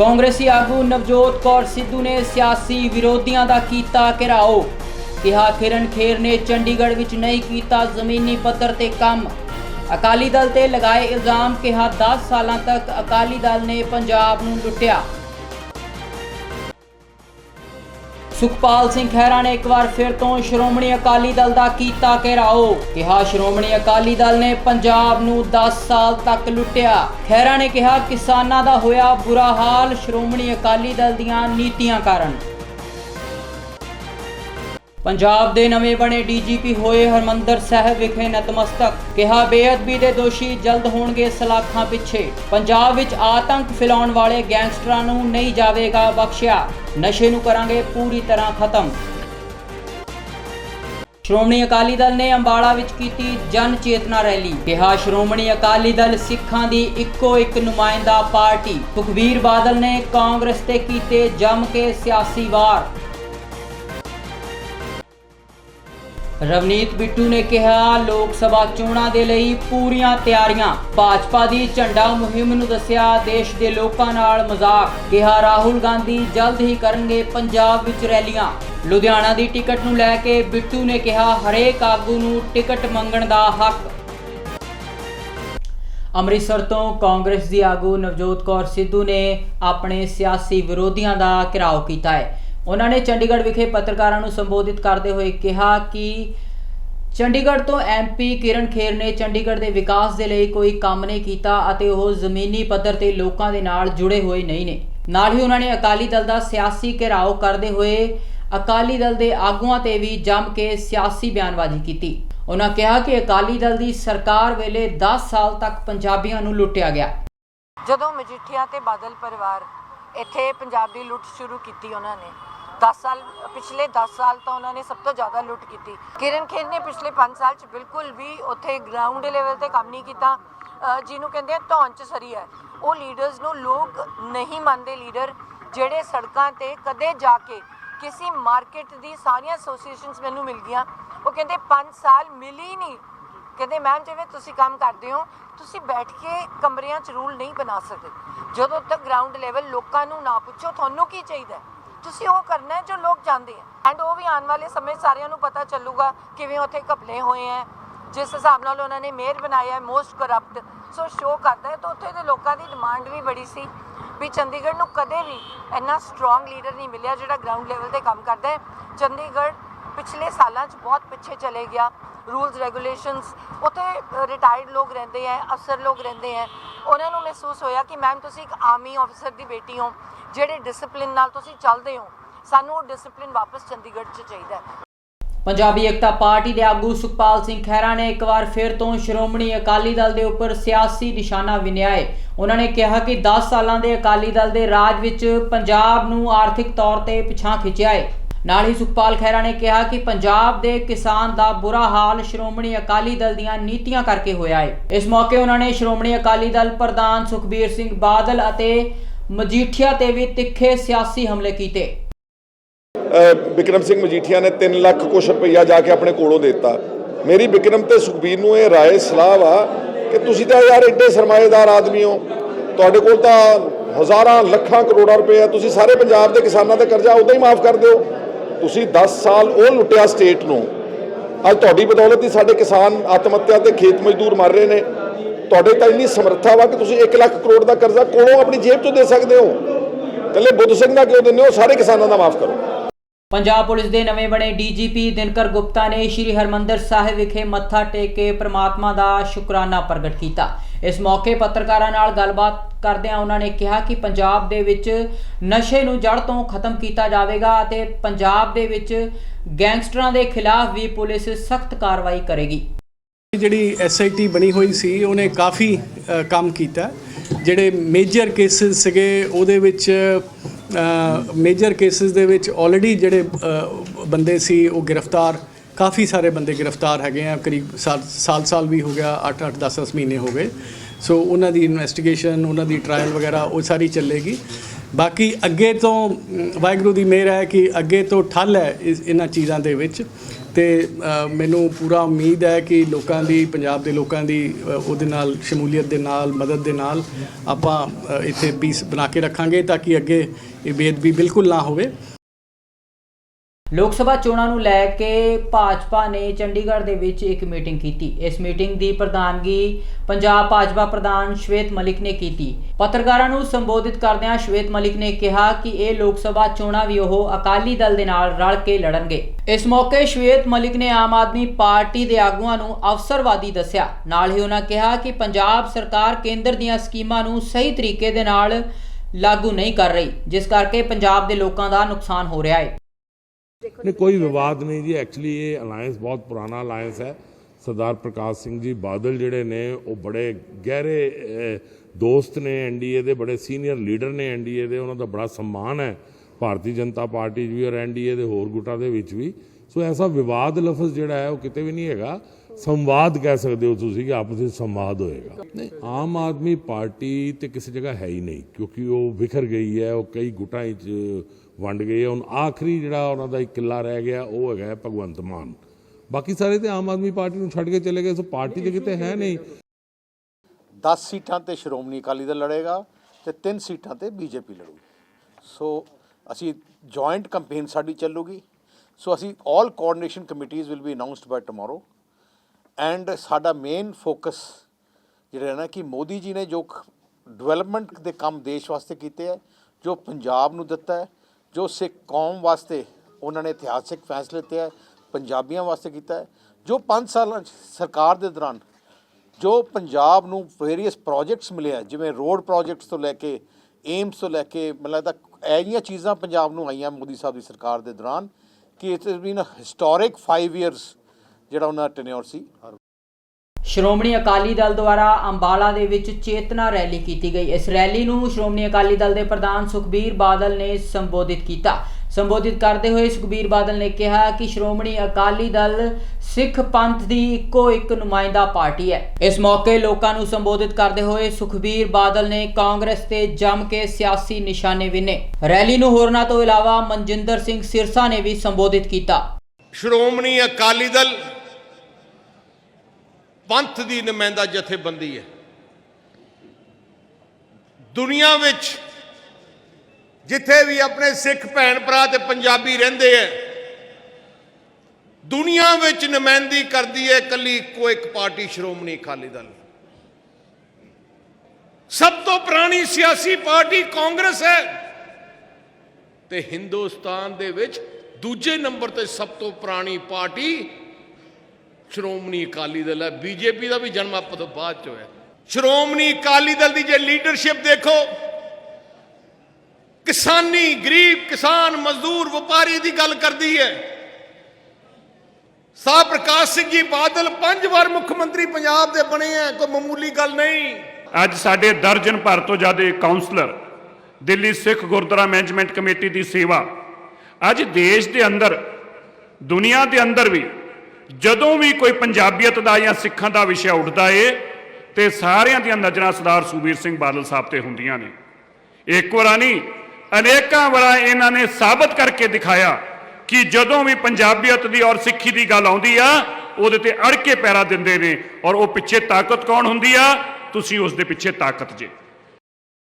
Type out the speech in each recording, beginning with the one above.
ਕਾਂਗਰਸੀ ਆਗੂ ਨਵਜੋਤ ਕੌਰ ਸਿੱਧੂ ਨੇ ਸਿਆਸੀ ਵਿਰੋਧੀਆਂ ਦਾ ਕੀਤਾ ਘਿਰਾਓ। ਕਿਹਾ ਕਿਰਨ ਖੇਰ ਨੇ ਚੰਡੀਗੜ੍ਹ ਵਿੱਚ ਨਹੀਂ ਕੀਤਾ ਜ਼ਮੀਨੀ ਪੱਧਰ ਤੇ ਕੰਮ। ਅਕਾਲੀ ਦਲ ਤੇ ਲਗਾਏ ਇਲਜ਼ਾਮ, ਕਿਹਾ 10 ਸਾਲਾਂ ਤੱਕ ਅਕਾਲੀ ਦਲ ਨੇ ਪੰਜਾਬ ਨੂੰ ਲੁੱਟਿਆ। ਸੁਖਪਾਲ ਸਿੰਘ ਖਹਿਰਾ ਨੇ ਇੱਕ ਵਾਰ ਫਿਰ ਤੋਂ ਸ਼੍ਰੋਮਣੀ ਅਕਾਲੀ ਦਲ ਦਾ ਕੀਤਾ ਘੇਰਾਓ। ਕਿਹਾ, ਸ਼੍ਰੋਮਣੀ ਅਕਾਲੀ ਦਲ ਨੇ ਪੰਜਾਬ ਨੂੰ 10 ਸਾਲ ਤੱਕ ਲੁੱਟਿਆ। ਖਹਿਰਾ ਨੇ ਕਿਹਾ, ਕਿਸਾਨਾਂ ਦਾ ਹੋਇਆ ਬੁਰਾ ਹਾਲ ਸ਼੍ਰੋਮਣੀ ਅਕਾਲੀ ਦਲ ਦੀਆਂ ਨੀਤੀਆਂ ਕਾਰਨ। ਪੰਜਾਬ ਦੇ ਨਵੇਂ ਬਣੇ ਡੀਜੀਪੀ ਹੋਏ ਹਰਮੰਦਰ ਸਾਹਿਬ ਵਿਖੇ ਨਤਮਸਤਕ, ਕਿਹਾ ਬੇਅਦਬੀ ਦੇ ਦੋਸ਼ੀ ਜਲਦ ਹੋਣਗੇ ਸਲਾਖਾਂ ਪਿੱਛੇ। ਪੰਜਾਬ ਵਿੱਚ ਆਤੰਕ ਫੈਲਾਉਣ ਵਾਲੇ ਗੈਂਗਸਟਰਾਂ ਨੂੰ ਨਹੀਂ ਜਾਵੇਗਾ ਬਖਸ਼ਿਆ। ਨਸ਼ੇ ਨੂੰ ਕਰਾਂਗੇ ਪੂਰੀ ਤਰ੍ਹਾਂ ਖਤਮ। ਸ਼੍ਰੋਮਣੀ ਅਕਾਲੀ ਦਲ ਨੇ ਅੰਬਾਲਾ ਵਿੱਚ ਕੀਤੀ ਜਨ ਚੇਤਨਾ ਰੈਲੀ, ਕਿਹਾ ਸ਼੍ਰੋਮਣੀ ਅਕਾਲੀ ਦਲ ਸਿੱਖਾਂ ਦੀ ਇੱਕੋ ਇੱਕ ਨੁਮਾਇੰਦਾ ਪਾਰਟੀ। ਸੁਖਬੀਰ ਬਾਦਲ ਨੇ ਕਾਂਗਰਸ ਤੇ ਕੀਤੇ ਜੰਮ ਕੇ ਸਿਆਸੀ ਵਾਰ। ਰਵਨੀਤ ਬਿੱਟੂ ਨੇ ਕਿਹਾ, ਲੋਕ ਸਭਾ ਚੋਣਾਂ ਦੇ ਲਈ ਪੂਰੀਆਂ ਤਿਆਰੀਆਂ। ਭਾਜਪਾ ਦੀ ਝੰਡਾ ਮੁਹਿੰਮ ਨੂੰ ਦੱਸਿਆ, ਦੇਸ਼ ਦੇ ਲੋਕਾਂ ਨਾਲ ਮਜ਼ਾਕ। ਕਿਹਾ, ਰਾਹੁਲ ਗਾਂਧੀ ਜਲਦ ਹੀ ਕਰਨਗੇ ਪੰਜਾਬ ਵਿੱਚ ਰੈਲੀਆਂ। ਲੁਧਿਆਣਾ ਦੀ ਟਿਕਟ ਨੂੰ ਲੈ ਕੇ ਬਿੱਟੂ ਨੇ ਕਿਹਾ, ਹਰੇਕ ਆਗੂ ਨੂੰ ਟਿਕਟ ਮੰਗਣ ਦਾ ਹੱਕ। ਅੰਮ੍ਰਿਤਸਰ ਤੋਂ ਕਾਂਗਰਸ ਦੀ ਆਗੂ ਨਵਜੋਤ ਕੌਰ ਸਿੱਧੂ ਨੇ ਆਪਣੇ ਸਿਆਸੀ ਵਿਰੋਧੀਆਂ ਦਾ ਘਿਰਾਓ ਕੀਤਾ ਹੈ। ਉਹਨਾਂ ਨੇ ਚੰਡੀਗੜ੍ਹ ਵਿਖੇ ਪੱਤਰਕਾਰਾਂ ਨੂੰ ਸੰਬੋਧਿਤ ਕਰਦੇ ਹੋਏ ਕਿਹਾ ਕਿ ਚੰਡੀਗੜ੍ਹ ਤੋਂ ਐਮਪੀ ਕਿਰਨ ਖੇਰ ਨੇ ਚੰਡੀਗੜ੍ਹ ਦੇ ਵਿਕਾਸ ਦੇ ਲਈ ਕੋਈ ਕੰਮ ਨਹੀਂ ਕੀਤਾ ਅਤੇ ਉਹ ਜ਼ਮੀਨੀ ਪੱਧਰ ਤੇ ਲੋਕਾਂ ਦੇ ਨਾਲ ਜੁੜੇ ਹੋਏ ਨਹੀਂ ਨੇ। ਨਾਲ ਹੀ ਉਹਨਾਂ ਨੇ ਅਕਾਲੀ ਦਲ ਦਾ ਸਿਆਸੀ ਘਿਰਾਓ ਕਰਦੇ ਹੋਏ ਅਕਾਲੀ ਦਲ ਦੇ ਆਗੂਆਂ ਤੇ ਵੀ ਜੰਮ ਕੇ ਸਿਆਸੀ ਬਿਆਨਬਾਜ਼ੀ ਕੀਤੀ। ਉਹਨਾਂ ਕਿਹਾ ਕਿ ਅਕਾਲੀ ਦਲ ਦੀ ਸਰਕਾਰ ਵੇਲੇ 10 ਸਾਲ ਤੱਕ ਪੰਜਾਬੀਆਂ ਨੂੰ ਲੁੱਟਿਆ ਗਿਆ। ਜਦੋਂ ਮਜੀਠੀਆ ਤੇ ਬਾਦਲ ਪਰਿਵਾਰ ਇੱਥੇ ਪੰਜਾਬ ਦੀ ਲੁੱਟ ਸ਼ੁਰੂ ਕੀਤੀ ਉਹਨਾਂ ਨੇ। 10 ਸਾਲ, ਪਿਛਲੇ 10 ਸਾਲ ਤੋਂ ਉਹਨਾਂ ਨੇ ਸਭ ਤੋਂ ਜ਼ਿਆਦਾ ਲੁੱਟ ਕੀਤੀ। ਕਿਰਨ ਖੇਰ ਨੇ ਪਿਛਲੇ 5 ਸਾਲ ਚ ਬਿਲਕੁਲ ਵੀ ਉੱਥੇ ਗਰਾਊਂਡ ਲੈਵਲ ਤੇ ਕੰਮ ਨਹੀਂ ਕੀਤਾ। ਜਿਹਨੂੰ ਕਹਿੰਦੇ ਆ ਧੌਣ ਚ ਸਰੀ ਹੈ। ਉਹ ਲੀਡਰਸ ਨੂੰ ਲੋਕ ਨਹੀਂ ਮੰਨਦੇ ਲੀਡਰ ਜਿਹੜੇ ਸੜਕਾਂ ਤੇ ਕਦੇ ਜਾ ਕੇ ਕਿਸੇ ਮਾਰਕੀਟ ਦੀ ਸਾਰੀਆਂ ਐਸੋਸੀਏਸ਼ਨਸ ਮੈਨੂੰ ਮਿਲ ਗਈਆਂ। ਉਹ ਕਹਿੰਦੇ 5 ਸਾਲ ਮਿਲੀ ਨਹੀਂ ਕਹਿੰਦੇ, ਮੈਮ, ਜਿਵੇਂ ਤੁਸੀਂ ਕੰਮ ਕਰਦੇ ਹੋ, ਤੁਸੀਂ ਬੈਠ ਕੇ ਕਮਰਿਆਂ 'ਚ ਰੂਲ ਨਹੀਂ ਬਣਾ ਸਕਦੇ। ਜਦੋਂ ਤੱਕ ਗਰਾਊਂਡ ਲੈਵਲ ਲੋਕਾਂ ਨੂੰ ਨਾ ਪੁੱਛੋ, ਤੁਹਾਨੂੰ ਕੀ ਚਾਹੀਦਾ ਤੁਸੀਂ ਉਹ ਕਰਨਾ ਹੈ ਜੋ ਲੋਕ ਚਾਹੁੰਦੇ ਹੈ। ਐਂਡ ਉਹ ਵੀ ਆਉਣ ਵਾਲੇ ਸਮੇਂ ਸਾਰਿਆਂ ਨੂੰ ਪਤਾ ਚੱਲੂਗਾ ਕਿਵੇਂ ਉੱਥੇ ਘਪਲੇ ਹੋਏ ਹੈ। ਜਿਸ ਹਿਸਾਬ ਨਾਲ ਉਹਨਾਂ ਨੇ ਮੇਅਰ ਬਣਾਇਆ ਹੈ ਮੋਸਟ ਕਰਪਟ ਸੋ ਸ਼ੋ ਕਰਦਾ ਹੈ, ਤਾਂ ਉੱਥੇ ਦੇ ਲੋਕਾਂ ਦੀ ਡਿਮਾਂਡ ਵੀ ਬੜੀ ਸੀ ਵੀ ਚੰਡੀਗੜ੍ਹ ਨੂੰ ਕਦੇ ਵੀ ਇੰਨਾ ਸਟਰੋਂਗ ਲੀਡਰ ਨਹੀਂ ਮਿਲਿਆ ਜਿਹੜਾ ਗਰਾਊਂਡ ਲੈਵਲ ਤੇ ਕੰਮ ਕਰਦਾ ਹੈ। ਚੰਡੀਗੜ੍ਹ ਪਿਛਲੇ ਸਾਲਾਂ 'ਚ ਬਹੁਤ ਪਿੱਛੇ ਚਲੇ ਗਿਆ। ਰੂਲਸ, ਰੈਗੂਲੇਸ਼ਨਸ, ਉੱਥੇ ਰਿਟਾਇਰਡ ਲੋਕ ਰਹਿੰਦੇ ਹੈ ਅਫਸਰ ਲੋਕ ਰਹਿੰਦੇ ਹੈ ਉਹਨਾਂ ਨੂੰ ਮਹਿਸੂਸ ਹੋਇਆ ਕਿ ਮੈਮ ਤੁਸੀਂ ਇੱਕ ਆਰਮੀ ਆਫੀਸਰ ਦੀ ਬੇਟੀ ਹੋ, ਜਿਹੜੇ ਡਿਸਪਲਿਨ ਨਾਲ ਤੁਸੀਂ ਚੱਲਦੇ ਹੋ। ਸਾਨੂੰ ਉਹ ਡਿਸਪਲਿਨ ਵਾਪਸ ਚੰਡੀਗੜ੍ਹ 'ਚ ਚਾਹੀਦਾ ਹੈ ਪੰਜਾਬੀ ਏਕਤਾ ਪਾਰਟੀ ਦੇ ਆਗੂ ਸੁਖਪਾਲ ਸਿੰਘ ਖਹਿਰਾ ਨੇ ਇੱਕ ਵਾਰ ਫਿਰ ਤੋਂ ਸ਼੍ਰੋਮਣੀ ਅਕਾਲੀ ਦਲ ਦੇ ਉੱਪਰ ਸਿਆਸੀ ਨਿਸ਼ਾਨਾ ਵਿਨਿਆਏ ਉਹਨਾਂ ਨੇ ਕਿਹਾ ਕਿ 10 ਸਾਲਾਂ ਦੇ ਅਕਾਲੀ ਦਲ ਦੇ ਰਾਜ ਵਿੱਚ ਪੰਜਾਬ ਨੂੰ ਆਰਥਿਕ ਤੌਰ ਤੇ ਪਿਛਾਂ ਖਿੱਚਿਆ ਹੈ ਨਾਲ ਹੀ ਸੁਖਪਾਲ ਖਹਿਰਾ ਨੇ ਕਿਹਾ ਕਿ ਪੰਜਾਬ ਦੇ ਕਿਸਾਨ ਦਾ ਬੁਰਾ ਹਾਲ ਸ਼੍ਰੋਮਣੀ ਅਕਾਲੀ ਦਲ ਦੀਆਂ ਨੀਤੀਆਂ ਕਰਕੇ ਹੋਇਆ ਹੈ। ਇਸ ਮੌਕੇ ਉਹਨਾਂ ਨੇ ਸ਼੍ਰੋਮਣੀ ਅਕਾਲੀ ਦਲ ਪ੍ਰਧਾਨ ਸੁਖਬੀਰ ਸਿੰਘ ਬਾਦਲ ਅਤੇ ਮਜੀਠੀਆ ਤੇ ਵੀ ਤਿੱਖੇ ਸਿਆਸੀ ਹਮਲੇ ਕੀਤੇ। ਅ, ਸਿੰਘ ਮਜੀਠੀਆ ਨੇ 3 ਲੱਖ ਕੁਛ ਰੁਪਈਆ ਜਾ ਕੇ ਆਪਣੇ ਕੋਲੋਂ ਦਿੱਤਾ। ਮੇਰੀ ਬਿਕਰਮ ਤੇ ਸੁਖਬੀਰ ਨੂੰ ਇਹ ਰਾਏ ਸਲਾਹ ਵਾ ਕਿ ਤੁਸੀਂ ਤਾਂ ਯਾਰ ਐਡੇ ਸਰਮਾਏਦਾਰ ਆਦਮੀ ਹੋ। ਤੁਹਾਡੇ ਕੋਲ ਤਾਂ ਹਜ਼ਾਰਾਂ ਲੱਖਾਂ ਕਰੋੜਾਂ ਰੁਪਏ ਆ। ਤੁਸੀਂ ਸਾਰੇ ਪੰਜਾਬ ਦੇ ਕਿਸਾਨਾਂ ਦਾ ਕਰਜ਼ਾ ਉਦਾਂ ਹੀ ਮਾਫ ਕਰ ਦਿਓ। ਤੁਸੀਂ 10 ਸਾਲ ਉਹ ਲੁੱਟਿਆ ਸਟੇਟ ਨੂੰ। ਅੱਜ ਤੁਹਾਡੀ ਬਦੌਲਤ ਹੀ ਸਾਡੇ ਕਿਸਾਨ ਆਤਮ ਹੱਤਿਆ ਤੇ ਖੇਤ ਮਜ਼ਦੂਰ ਮਰ ਰਹੇ ਨੇ। ਤੁਹਾਡੇ ਤਾਂ ਇੰਨੀ ਸਮਰੱਥਾ ਵਾ ਕਿ ਤੁਸੀਂ 1 ਲੱਖ ਕਰੋੜ ਦਾ ਕਰਜ਼ਾ ਕੋਲੋਂ ਆਪਣੀ ਜੇਬ ਤੋਂ ਦੇ ਸਕਦੇ ਹੋ। ਇਕੱਲੇ ਬੁੱਧ ਸਿੰਘ ਦਾ ਕਿਉਂ ਦਿੰਦੇ ਹੋ? ਸਾਰੇ ਕਿਸਾਨਾਂ ਦਾ ਮਾਫ ਕਰੋ। ਪੰਜਾਬ ਪੁਲਿਸ ਦੇ ਨਵੇਂ ਬਣੇ ਡੀਜੀਪੀ ਦਿਨਕਰ ਗੁਪਤਾ ਨੇ ਸ੍ਰੀ ਹਰਮੰਦਰ ਸਾਹਿਬ ਵਿਖੇ ਮੱਥਾ ਟੇਕ ਕੇ ਪ੍ਰਮਾਤਮਾ ਦਾ ਸ਼ੁਕਰਾਨਾ ਪ੍ਰਗਟ ਕੀਤਾ। ਇਸ ਮੌਕੇ ਪੱਤਰਕਾਰਾਂ ਨਾਲ ਗੱਲਬਾਤ ਕਰਦਿਆਂ ਉਹਨਾਂ ਨੇ ਕਿਹਾ ਕਿ ਪੰਜਾਬ ਦੇ ਵਿੱਚ ਨਸ਼ੇ ਨੂੰ ਜੜ ਤੋਂ ਖਤਮ ਕੀਤਾ ਜਾਵੇਗਾ ਅਤੇ ਪੰਜਾਬ ਦੇ ਵਿੱਚ ਗੈਂਗਸਟਰਾਂ ਦੇ ਖਿਲਾਫ ਵੀ ਪੁਲਿਸ ਸਖਤ ਕਾਰਵਾਈ ਕਰੇਗੀ। ਜਿਹੜੀ ਐਸਆਈਟੀ ਬਣੀ ਹੋਈ ਸੀ, ਉਹਨੇ ਕਾਫੀ ਕੰਮ ਕੀਤਾ। ਜਿਹੜੇ ਮੇਜਰ ਕੇਸਿਸ ਸੀਗੇ, ਉਹਦੇ ਵਿੱਚ ਮੇਜਰ ਕੇਸਿਸ ਦੇ ਵਿੱਚ ਆਲਰੇਡੀ ਜਿਹੜੇ ਬੰਦੇ ਸੀ ਉਹ ਗ੍ਰਿਫਤਾਰ। ਕਾਫੀ ਸਾਰੇ ਬੰਦੇ ਗ੍ਰਿਫਤਾਰ ਹੈਗੇ ਆ। ਕਰੀਬ ਸਾਲ ਸਾਲ ਸਾਲ ਵੀ ਹੋ ਗਿਆ 8 8 10 10 ਮਹੀਨੇ ਹੋ ਗਏ। ਸੋ ਉਹਨਾਂ ਦੀ ਇਨਵੈਸਟੀਗੇਸ਼ਨ ਉਹਨਾਂ ਦੀ ਟ੍ਰਾਇਲ ਵਗੈਰਾ ਉਹ ਸਾਰੀ ਚੱਲੇਗੀ। ਬਾਕੀ ਅੱਗੇ ਤੋਂ ਅਮ, ਵਾਹਿਗੁਰੂ ਦੀ ਮਿਹਰ ਹੈ ਕਿ ਅੱਗੇ ਤੋਂ ਠੱਲ ਹੈ ਇਸ ਇਹਨਾਂ ਚੀਜ਼ਾਂ ਦੇ ਵਿੱਚ। ਤੇ ਮੈਨੂੰ ਪੂਰਾ ਉਮੀਦ ਹੈ ਕਿ ਲੋਕਾਂ ਦੀ, ਪੰਜਾਬ ਦੇ ਲੋਕਾਂ ਦੀ ਉਹਦੇ ਨਾਲ, ਸ਼ਮੂਲੀਅਤ ਦੇ ਨਾਲ, ਮਦਦ ਦੇ ਨਾਲ ਆਪਾਂ ਇੱਥੇ ਪੀਸ ਬਣਾ ਕੇ ਰੱਖਾਂਗੇ ਤਾਂ ਕਿ ਅੱਗੇ ਇਹ ਬੇਅਦਬੀ ਬਿਲਕੁਲ ਨਾ ਹੋਵੇ। ਲੋਕ ਸਭਾ ਚੋਣਾਂ ਨੂੰ ਲੈ ਕੇ ਭਾਜਪਾ ਨੇ ਚੰਡੀਗੜ੍ਹ ਦੇ ਵਿੱਚ ਇੱਕ ਮੀਟਿੰਗ ਕੀਤੀ। ਇਸ ਮੀਟਿੰਗ ਦੀ ਪ੍ਰਧਾਨਗੀ ਪੰਜਾਬ ਭਾਜਪਾ ਪ੍ਰਧਾਨ ਸ਼ਵੇਤ ਮਲਿਕ ਨੇ ਕੀਤੀ। ਪੱਤਰਕਾਰਾਂ ਨੂੰ ਸੰਬੋਧਿਤ ਕਰਦਿਆਂ ਸ਼ਵੇਤ ਮਲਿਕ ਨੇ ਕਿਹਾ ਕਿ ਇਹ ਲੋਕ ਸਭਾ ਚੋਣਾਂ ਵੀ ਉਹ ਅਕਾਲੀ ਦਲ ਦੇ ਨਾਲ ਰਲ ਕੇ ਲੜਨਗੇ। ਇਸ ਮੌਕੇ ਸ਼ਵੇਤ ਮਲਿਕ ਨੇ ਆਮ ਆਦਮੀ ਪਾਰਟੀ ਦੇ ਆਗੂਆਂ ਨੂੰ ਅਵਸਰਵਾਦੀ ਦੱਸਿਆ। ਨਾਲ ਹੀ ਉਹਨਾਂ ਕਿਹਾ ਕਿ ਪੰਜਾਬ ਸਰਕਾਰ ਕੇਂਦਰ ਦੀਆਂ ਸਕੀਮਾਂ ਨੂੰ ਸਹੀ ਤਰੀਕੇ ਦੇ ਨਾਲ ਲਾਗੂ ਨਹੀਂ ਕਰ ਰਹੀ, ਜਿਸ ਕਰਕੇ ਪੰਜਾਬ ਦੇ ਲੋਕਾਂ ਦਾ ਨੁਕਸਾਨ ਹੋ ਰਿਹਾ ਹੈ। ਨੇ ਕੋਈ ਵਿਵਾਦ ਨਹੀਂ ਜੀ ਐਕਚੁਅਲੀ ਇਹ ਅਲਾਈਅੰਸ ਬਹੁਤ ਪੁਰਾਣਾ ਅਲਾਈਅੰਸ ਹੈ। ਸਰਦਾਰ ਪ੍ਰਕਾਸ਼ ਸਿੰਘ ਜੀ ਬਾਦਲ ਜਿਹੜੇ ਨੇ ਉਹ ਬੜੇ ਗਹਿਰੇ ਦੋਸਤ ਨੇ ਐਨਡੀਏ ਦੇ ਬੜੇ ਸੀਨੀਅਰ ਲੀਡਰ ਨੇ ਐਨਡੀਏ ਦੇ ਉਹਨਾਂ ਦਾ ਬੜਾ ਸਨਮਾਨ ਹੈ। ਭਾਰਤੀ ਜਨਤਾ ਪਾਰਟੀ ਵੀ ਔਰ ਐਨਡੀਏ ਦੇ ਹੋਰ ਗੁਟਾਂ ਦੇ ਵਿੱਚ ਵੀ। ਸੋ ਐਸਾ ਵਿਵਾਦ ਲਫ਼ਜ਼ ਜਿਹੜਾ ਹੈ ਉਹ ਕਿਤੇ ਵੀ ਨਹੀਂ ਹੈਗਾ। ਸੰਵਾਦ ਕਹਿ ਸਕਦੇ ਹੋ ਤੁਸੀਂ ਕਿ ਆਪਸ ਵਿੱਚ ਸੰਵਾਦ ਹੋਏਗਾ। ਆਮ ਆਦਮੀ ਪਾਰਟੀ ਤੇ ਕਿਸੇ ਜਗ੍ਹਾ ਹੈ ਹੀ ਨਹੀਂ ਕਿਉਂਕਿ ਉਹ ਵਿਖਰ ਗਈ ਹੈ ਉਹ ਕਈ ਗੁਟਾਂ 'ਚ ਵੰਡ ਗਏ। ਹੁਣ ਆਖਰੀ ਜਿਹੜਾ ਉਹਨਾਂ ਦਾ ਇੱਕ ਕਿੱਲਾ ਰਹਿ ਗਿਆ, ਉਹ ਹੈਗਾ ਭਗਵੰਤ ਮਾਨ। ਬਾਕੀ ਸਾਰੇ ਤੇ ਆਮ ਆਦਮੀ ਪਾਰਟੀ ਨੂੰ ਛੱਡ ਕੇ ਚਲੇ ਗਏ, ਸੋ ਪਾਰਟੀ ਤੇ ਕਿਤੇ ਹੈ ਨਹੀਂ। 10 ਸੀਟਾਂ ਤੇ ਸ਼੍ਰੋਮਣੀ ਅਕਾਲੀ ਦਲ ਲੜੇਗਾ ਤੇ 3 ਸੀਟਾਂ ਤੇ ਬੀਜੇਪੀ ਲੜੂਗੀ। ਸੋ ਅਸੀਂ ਜੁਆਇੰਟ ਕੈਂਪੇਨ ਸਾਡੀ ਚੱਲੂਗੀ। ਸੋ ਅਸੀਂ ਆਲ ਕੋਆਰਡੀਨੇਸ਼ਨ ਕਮੇਟੀਆਂ will be announced by tomorrow and ਸਾਡਾ ਮੇਨ ਫੋਕਸ ਜਿਹੜਾ ਹੈ ਨਾ ਕਿ ਮੋਦੀ ਜੀ ਨੇ ਜੋ ਡਿਵੈਲਪਮੈਂਟ ਦੇ ਕੰਮ ਦੇਸ਼ ਵਾਸਤੇ ਕੀਤੇ ਹੈ, ਜੋ ਪੰਜਾਬ ਨੂੰ ਦਿੱਤਾ ਹੈ ਜੋ ਸਿੱਖ ਕੌਮ ਵਾਸਤੇ ਉਹਨਾਂ ਨੇ ਇਤਿਹਾਸਿਕ ਫੈਸਲੇ ਲਿੱਤੇ ਹੈ, ਪੰਜਾਬੀਆਂ ਵਾਸਤੇ ਕੀਤਾ ਹੈ, ਜੋ 5 ਸਾਲਾਂ 'ਚ ਸਰਕਾਰ ਦੇ ਦੌਰਾਨ ਜੋ ਪੰਜਾਬ ਨੂੰ ਵੇਰੀਅਸ ਪ੍ਰੋਜੈਕਟਸ ਮਿਲੇ ਆ, ਜਿਵੇਂ ਰੋਡ ਪ੍ਰੋਜੈਕਟਸ ਤੋਂ ਲੈ ਕੇ ਏਮਸ ਤੋਂ ਲੈ ਕੇ ਮਤਲਬ ਲੱਗਦਾ ਇਹ ਜਿਹੀਆਂ ਚੀਜ਼ਾਂ ਪੰਜਾਬ ਨੂੰ ਆਈਆਂ ਮੋਦੀ ਸਾਹਿਬ ਦੀ ਸਰਕਾਰ ਦੇ ਦੌਰਾਨ, ਕਿ it has been a historic 5 years ਜਿਹੜਾ ਉਹਨਾਂ ਦਾ ਟੈਨਿਓਰ ਸੀ। ਸ਼੍ਰੋਮਣੀ ਅਕਾਲੀ ਦਲ ਦੁਆਰਾ ਅੰਬਾਲਾ ਦੇ ਵਿੱਚ ਚੇਤਨਾ ਰੈਲੀ ਕੀਤੀ ਗਈ। ਇਸ ਰੈਲੀ ਨੂੰ ਸ਼੍ਰੋਮਣੀ ਅਕਾਲੀ ਦਲ ਦੇ ਪ੍ਰਧਾਨ ਸੁਖਬੀਰ ਬਾਦਲ ਨੇ ਸੰਬੋਧਿਤ ਕੀਤਾ। ਸੰਬੋਧਿਤ ਕਰਦੇ ਹੋਏ ਸੁਖਬੀਰ ਬਾਦਲ ਨੇ ਕਿਹਾ ਕਿ ਸ਼੍ਰੋਮਣੀ ਅਕਾਲੀ ਦਲ ਸਿੱਖ ਪੰਥ ਦੀ ਇੱਕੋ ਇੱਕ ਨੁਮਾਇੰਦਾ ਪਾਰਟੀ ਹੈ। ਇਸ ਮੌਕੇ ਲੋਕਾਂ ਨੂੰ ਸੰਬੋਧਿਤ ਕਰਦੇ ਹੋਏ ਸੁਖਬੀਰ ਬਾਦਲ ਨੇ ਕਾਂਗਰਸ ਤੇ ਜੰਮ ਕੇ ਸਿਆਸੀ ਨਿਸ਼ਾਨੇ ਵਿੰਨੇ। ਰੈਲੀ ਨੂੰ ਹੋਰਨਾਂ ਤੋਂ ਇਲਾਵਾ ਮਨਜਿੰਦਰ ਸਿੰਘ ਸਿਰਸਾ ਨੇ ਵੀ ਸੰਬੋਧਿਤ ਕੀਤਾ। ਸ਼੍ਰੋਮਣੀ ਅਕਾਲੀ ਦਲ ਪੰਥ ਦੀ ਨੁਮਾਇੰਦਾ ਜਥੇਬੰਦੀ ਹੈ। ਦੁਨੀਆ ਵਿੱਚ ਜਿੱਥੇ ਵੀ ਆਪਣੇ ਸਿੱਖ ਭੈਣ ਭਰਾ ਤੇ ਪੰਜਾਬੀ ਰਹਿੰਦੇ ਐ ਦੁਨੀਆ ਵਿੱਚ ਨੁਮਾਇੰਦੀ ਕਰਦੀ ਹੈ ਇਕੱਲੀ ਇੱਕੋ ਇੱਕ ਪਾਰਟੀ ਸ਼੍ਰੋਮਣੀ ਅਕਾਲੀ ਦਲ। ਸਭ ਤੋਂ ਪੁਰਾਣੀ ਸਿਆਸੀ ਪਾਰਟੀ ਕਾਂਗਰਸ ਹੈ ਤੇ ਹਿੰਦੁਸਤਾਨ ਦੇ ਵਿੱਚ ਦੂਜੇ ਨੰਬਰ ਤੇ ਸਭ ਤੋਂ ਪੁਰਾਣੀ ਪਾਰਟੀ ਸ਼੍ਰੋਮਣੀ ਅਕਾਲੀ ਦਲ ਹੈ, ਬੀਜੇਪੀ ਦਾ ਵੀ ਜਨਮ ਆਪ ਤੋਂ ਬਾਅਦ ਚ ਹੋਇਆ। ਸ਼੍ਰੋਮਣੀ ਅਕਾਲੀ ਦਲ ਦੀ ਜੇ ਲੀਡਰਸ਼ਿਪ ਦੇਖੋ, ਕਿਸਾਨੀ, ਗਰੀਬ, ਕਿਸਾਨ, ਮਜ਼ਦੂਰ, ਵਪਾਰੀ ਦੀ ਗੱਲ ਕਰਦੀ ਹੈ। ਸਾਹ ਪ੍ਰਕਾਸ਼ ਸਿੰਘ ਜੀ ਬਾਦਲ ਪੰਜ ਵਾਰ ਮੁੱਖ ਮੰਤਰੀ ਪੰਜਾਬ ਦੇ ਬਣੇ ਆ ਕੋਈ ਮਾਮੂਲੀ ਗੱਲ ਨਹੀਂ। ਅੱਜ ਸਾਡੇ ਦਰਜਨ ਭਰ ਤੋਂ ਜ਼ਿਆਦਾ councillor Delhi Sikh Gurdwara management committee ਦੀ ਸੇਵਾ। ਅੱਜ ਦੇਸ਼ ਦੇ ਅੰਦਰ, ਦੁਨੀਆ ਦੇ ਅੰਦਰ ਵੀ ਜਦੋਂ ਵੀ ਕੋਈ ਪੰਜਾਬੀਅਤ ਦਾ ਜਾਂ ਸਿੱਖਾਂ ਦਾ ਵਿਸ਼ਾ ਉੱਠਦਾ ਏ, ਤੇ ਸਾਰਿਆਂ ਦੀਆਂ ਨਜ਼ਰਾਂ ਸਰਦਾਰ ਸੁਬੀਰ ਸਿੰਘ ਬਾਦਲ ਸਾਹਿਬ ਤੇ ਹੁੰਦੀਆਂ ਨੇ। ਇੱਕ ਵਾਰ ਨਹੀਂ, ਅਨੇਕਾਂ ਵਾਰਾਂ ਇਹਨਾਂ ਨੇ ਸਾਬਤ ਕਰਕੇ ਦਿਖਾਇਆ ਕਿ ਜਦੋਂ ਵੀ ਪੰਜਾਬੀਅਤ ਦੀ ਔਰ ਸਿੱਖੀ ਦੀ ਗੱਲ ਆਉਂਦੀ ਆ, ਉਹਦੇ ਤੇ ਅੜ ਕੇ ਪੈਰਾ ਦਿੰਦੇ ਨੇ ਔਰ ਉਹ ਪਿੱਛੇ ਤਾਕਤ ਕੌਣ ਹੁੰਦੀ ਆ? ਤੁਸੀਂ ਉਸ ਦੇ ਪਿੱਛੇ ਤਾਕਤ ਜੇ।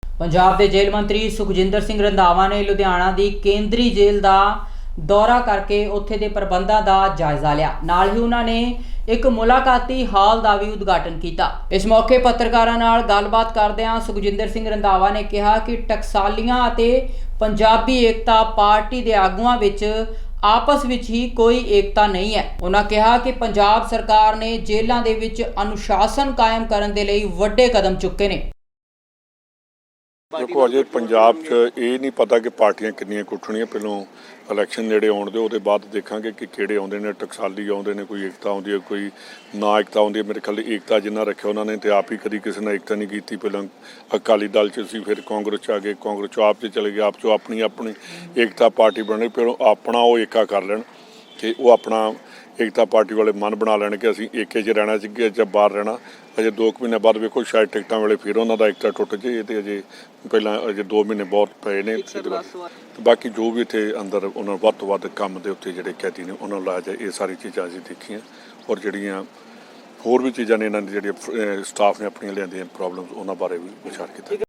ਪੰਜਾਬ ਦੇ ਜੇਲ੍ਹ ਮੰਤਰੀ ਸੁਖਜਿੰਦਰ ਸਿੰਘ ਰੰਧਾਵਾ ਨੇ ਲੁਧਿਆਣਾ ਦੀ ਕੇਂਦਰੀ ਜੇਲ੍ਹ ਦਾ ਦੌਰਾ ਕਰਕੇ ਉੱਥੇ ਦੇ ਪ੍ਰਬੰਧਾਂ ਦਾ ਜਾਇਜ਼ਾ ਲਿਆ। ਨਾਲ ਹੀ ਉਹਨਾਂ ਨੇ ਇੱਕ ਮੁਲਾਕਾਤੀ ਹਾਲ ਦਾ ਵੀ ਉਦਘਾਟਨ ਕੀਤਾ। ਇਸ ਮੌਕੇ ਪੱਤਰਕਾਰਾਂ ਨਾਲ ਗੱਲਬਾਤ ਕਰਦਿਆਂ ਸੁਖਜਿੰਦਰ ਸਿੰਘ ਰੰਧਾਵਾ ਨੇ ਕਿਹਾ ਕਿ ਟਕਸਾਲੀਆਂ ਅਤੇ ਪੰਜਾਬੀ ਏਕਤਾ ਪਾਰਟੀ ਦੇ ਆਗੂਆਂ ਵਿੱਚ ਆਪਸ ਵਿੱਚ ਹੀ ਕੋਈ ਏਕਤਾ ਨਹੀਂ ਹੈ। ਉਹਨਾਂ ਕਿਹਾ ਕਿ ਪੰਜਾਬ ਸਰਕਾਰ ਨੇ ਜੇਲ੍ਹਾਂ ਦੇ ਵਿੱਚ ਅਨੁਸ਼ਾਸਨ ਕਾਇਮ ਕਰਨ ਦੇ ਲਈ ਵੱਡੇ ਕਦਮ ਚੁੱਕੇ ਨੇ। ਦੇਖੋ, ਅਜੇ ਪੰਜਾਬ 'ਚ ਇਹ ਨਹੀਂ ਪਤਾ ਕਿ ਪਾਰਟੀਆਂ ਕਿੰਨੀਆਂ ਕੁੱਟਣੀਆਂ ਪਹਿਲੋਂ ਇਲੈਕਸ਼ਨ ਨੇੜੇ ਆਉਣ ਦੇ ਉਹਦੇ ਬਾਅਦ ਦੇਖਾਂਗੇ ਕਿ ਕਿਹੜੇ ਆਉਂਦੇ ਨੇ ਟਕਸਾਲੀ ਆਉਂਦੇ ਨੇ ਕੋਈ ਏਕਤਾ ਆਉਂਦੀ ਹੈ ਕੋਈ ਨਾ ਏਕਤਾ ਆਉਂਦੀ ਹੈ। ਮੇਰੇ ਖਿਆਲ ਏਕਤਾ ਜਿੰਨਾ ਰੱਖਿਆ ਉਹਨਾਂ ਨੇ ਤੇ ਆਪ ਹੀ ਕਦੀ ਕਿਸੇ ਨਾਲ ਏਕਤਾ ਨਹੀਂ ਕੀਤੀ। ਪਹਿਲਾਂ ਅਕਾਲੀ ਦਲ 'ਚ ਸੀ ਫਿਰ ਕਾਂਗਰਸ 'ਚ ਆ ਗਏ ਕਾਂਗਰਸ 'ਚੋਂ ਆਪ 'ਚ ਚਲੇ ਗਏ ਆਪ 'ਚੋਂ ਆਪਣੀ ਆਪਣੀ ਏਕਤਾ ਪਾਰਟੀ ਬਣ ਫਿਰ ਉਹ ਆਪਣਾ ਉਹ ਏਕਾ ਕਰ ਲੈਣ ਕਿ ਉਹ ਆਪਣਾ ਏਕਤਾ ਪਾਰਟੀ ਵਾਲੇ ਮਨ ਬਣਾ ਲੈਣ ਕਿ ਅਸੀਂ ਏਕੇ 'ਚ ਰਹਿਣਾ ਸੀ ਜਾਂ ਬਾਹਰ ਰਹਿਣਾ। ਅਜੇ 2 ਮਹੀਨੇ ਬਾਅਦ ਵੇਖੋ ਸ਼ਾਇਦ ਟਿਕਟਾਂ ਵੇਲੇ ਫਿਰ ਉਹਨਾਂ ਦਾ ਇੱਕ ਟੁੱਟ ਜੇ ਤੇ ਅਜੇ ਪਹਿਲਾਂ ਅਜੇ 2 ਮਹੀਨੇ ਬਹੁਤ ਪਏ ਨੇ। ਤੇ ਬਾਕੀ ਜੋ ਵੀ ਇੱਥੇ ਅੰਦਰ ਉਹਨਾਂ ਵੱਧ ਤੋਂ ਵੱਧ ਕੰਮ ਦੇ ਉੱਤੇ ਜਿਹੜੇ ਕੈਦੀ ਨੇ, ਉਹਨਾਂ ਨੂੰ ਲਾਇਆ ਜਾਏ ਇਹ ਸਾਰੀ ਚੀਜ਼ਾਂ ਅਸੀਂ ਦੇਖੀਆਂ। ਔਰ ਜਿਹੜੀਆਂ ਹੋਰ ਵੀ ਚੀਜ਼ਾਂ ਨੇ, ਇਹਨਾਂ ਦੀ ਜਿਹੜੀਆਂ ਸਟਾਫ ਨੇ ਆਪਣੀਆਂ ਲਿਆਂਦੀਆਂ ਪ੍ਰੋਬਲਮਸ ਉਹਨਾਂ ਬਾਰੇ ਵੀ ਵਿਚਾਰ ਕੀਤਾ।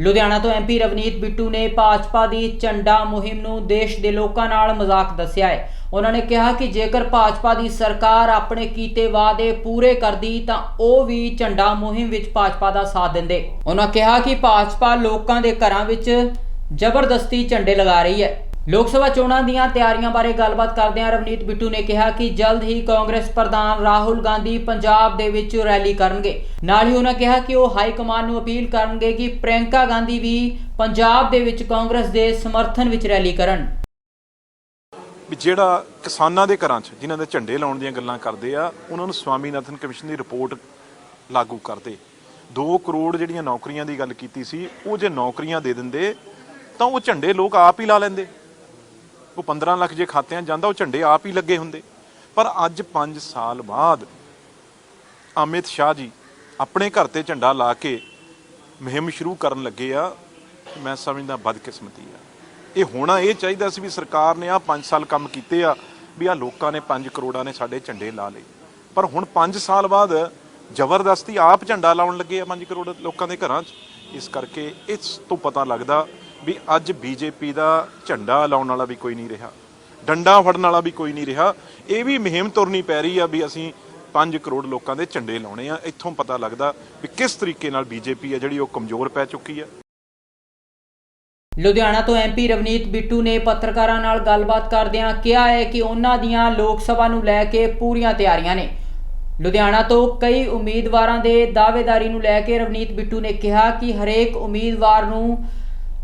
ਲੁਧਿਆਣਾ ਤੋਂ ਐਮਪੀ ਰਵਨੀਤ ਬਿੱਟੂ ਨੇ ਭਾਜਪਾ ਦੀ ਝੰਡਾ ਮੁਹਿੰਮ ਨੂੰ ਦੇਸ਼ ਦੇ ਲੋਕਾਂ ਨਾਲ ਮਜ਼ਾਕ ਦੱਸਿਆ ਹੈ। ਉਹਨਾਂ ਨੇ ਕਿਹਾ ਕਿ ਜੇਕਰ ਭਾਜਪਾ ਦੀ ਸਰਕਾਰ ਆਪਣੇ ਕੀਤੇ ਵਾਅਦੇ ਪੂਰੇ ਕਰਦੀ ਤਾਂ ਉਹ ਵੀ ਝੰਡਾ ਮੁਹਿੰਮ ਵਿੱਚ ਭਾਜਪਾ ਦਾ ਸਾਥ ਦਿੰਦੇ। ਉਹਨਾਂ ਕਿਹਾ ਕਿ ਭਾਜਪਾ ਲੋਕਾਂ ਦੇ ਘਰਾਂ ਵਿੱਚ ਜ਼ਬਰਦਸਤੀ ਝੰਡੇ ਲਗਾ ਰਹੀ ਹੈ। ਲੋਕ ਸਭਾ ਚੋਣਾਂ ਦੀਆਂ ਤਿਆਰੀਆਂ ਬਾਰੇ ਗੱਲਬਾਤ ਕਰਦਿਆਂ ਰਵਨੀਤ ਬਿੱਟੂ ਨੇ ਕਿਹਾ ਕਿ ਜਲਦ ਹੀ ਕਾਂਗਰਸ ਪ੍ਰਧਾਨ ਰਾਹੁਲ ਗਾਂਧੀ ਪੰਜਾਬ ਦੇ ਵਿੱਚ ਰੈਲੀ ਕਰਨਗੇ। ਨਾਲ ਹੀ ਉਹਨਾਂ ਕਿਹਾ ਕਿ ਉਹ ਹਾਈ ਕਮਾਨ ਨੂੰ ਅਪੀਲ ਕਰਨਗੇ ਕਿ ਪ੍ਰਿਯੰਕਾ ਗਾਂਧੀ ਵੀ ਪੰਜਾਬ ਦੇ ਵਿੱਚ ਕਾਂਗਰਸ ਦੇ ਸਮਰਥਨ ਵਿੱਚ ਰੈਲੀ ਕਰਨ। ਜਿਹੜਾ ਕਿਸਾਨਾਂ ਦੇ ਘਰਾਂ 'ਚ, ਜਿਨ੍ਹਾਂ ਦੇ ਝੰਡੇ ਲਾਉਣ ਦੀਆਂ ਗੱਲਾਂ ਕਰਦੇ ਆ, ਉਹਨਾਂ ਨੂੰ ਸਵਾਮੀਨਾਥਨ ਕਮਿਸ਼ਨ ਦੀ ਰਿਪੋਰਟ ਲਾਗੂ ਕਰਦੇ। 2 ਕਰੋੜ ਜਿਹੜੀਆਂ ਨੌਕਰੀਆਂ ਦੀ ਗੱਲ ਕੀਤੀ ਸੀ, ਉਹ ਜੇ ਨੌਕਰੀਆਂ ਦੇ ਦਿੰਦੇ, ਤਾਂ ਉਹ ਝੰਡੇ ਲੋਕ ਆਪ ਹੀ ਲਾ ਲੈਂਦੇ। ਉਹ 15 ਲੱਖ ਜੇ ਖਾਤਿਆਂ ਜਾਂਦਾ, ਉਹ ਝੰਡੇ ਆਪ ਹੀ ਲੱਗੇ ਹੁੰਦੇ। ਪਰ ਅੱਜ 5 ਸਾਲ ਬਾਅਦ ਅਮਿਤ ਸ਼ਾਹ ਜੀ ਆਪਣੇ ਘਰ ਤੇ ਝੰਡਾ ਲਾ ਕੇ ਮੁਹਿੰਮ ਸ਼ੁਰੂ ਕਰਨ ਲੱਗੇ ਆ, ਮੈਂ ਸਮਝਦਾ ਬਦਕਿਸਮਤੀ ਆ। ਇਹ ਹੋਣਾ ਇਹ ਚਾਹੀਦਾ ਸੀ ਵੀ ਸਰਕਾਰ ਨੇ ਆ 5 ਸਾਲ ਕੰਮ ਕੀਤੇ ਆ, ਵੀ ਆ ਲੋਕਾਂ ਨੇ 5 ਕਰੋੜਾਂ ਨੇ ਸਾਡੇ ਝੰਡੇ ਲਾ ਲਏ। ਪਰ ਹੁਣ 5 ਸਾਲ ਬਾਅਦ ਜ਼ਬਰਦਸਤੀ ਆਪ ਝੰਡਾ ਲਾਉਣ ਲੱਗੇ ਆ 5 ਕਰੋੜ ਲੋਕਾਂ ਦੇ ਘਰਾਂ 'ਚ। ਇਸ ਕਰਕੇ ਇਸ ਤੋਂ ਪਤਾ ਲੱਗਦਾ ਵੀ ਅੱਜ ਬੀਜੇਪੀ ਦਾ ਝੰਡਾ ਲਾਉਣ ਵਾਲਾ ਵੀ ਕੋਈ ਨਹੀਂ ਰਿਹਾ। ਡੰਡਾ ਫੜਨ ਵਾਲਾ ਵੀ ਕੋਈ ਨਹੀਂ ਰਿਹਾ। ਇਹ ਵੀ ਮੁਹਿੰਮ ਤੁਰਨੀ ਪੈ ਰਹੀ ਆ ਵੀ ਅਸੀਂ 5 ਕਰੋੜ ਲੋਕਾਂ ਦੇ ਝੰਡੇ ਲਾਉਣੇ ਆ। ਇੱਥੋਂ ਪਤਾ ਲੱਗਦਾ ਵੀ ਕਿਸ ਤਰੀਕੇ ਨਾਲ ਬੀਜੇਪੀ ਆ ਜਿਹੜੀ ਉਹ ਕਮਜ਼ੋਰ ਪੈ ਚੁੱਕੀ ਆ। ਲੁਧਿਆਣਾ ਤੋਂ ਐਮਪੀ ਰਵਨੀਤ ਬਿੱਟੂ ਨੇ ਪੱਤਰਕਾਰਾਂ ਨਾਲ ਗੱਲਬਾਤ ਕਰਦਿਆਂ ਕਿਹਾ ਹੈ ਕਿ ਉਹਨਾਂ ਦੀਆਂ ਲੋਕ ਸਭਾ ਨੂੰ ਲੈ ਕੇ ਪੂਰੀਆਂ ਤਿਆਰੀਆਂ ਨੇ। ਲੁਧਿਆਣਾ ਤੋਂ ਕਈ ਉਮੀਦਵਾਰਾਂ ਦੇ ਦਾਅਵੇਦਾਰੀ ਨੂੰ ਲੈ ਕੇ ਰਵਨੀਤ ਬਿੱਟੂ ਨੇ ਕਿਹਾ ਕਿ ਹਰੇਕ ਉਮੀਦਵਾਰ ਨੂੰ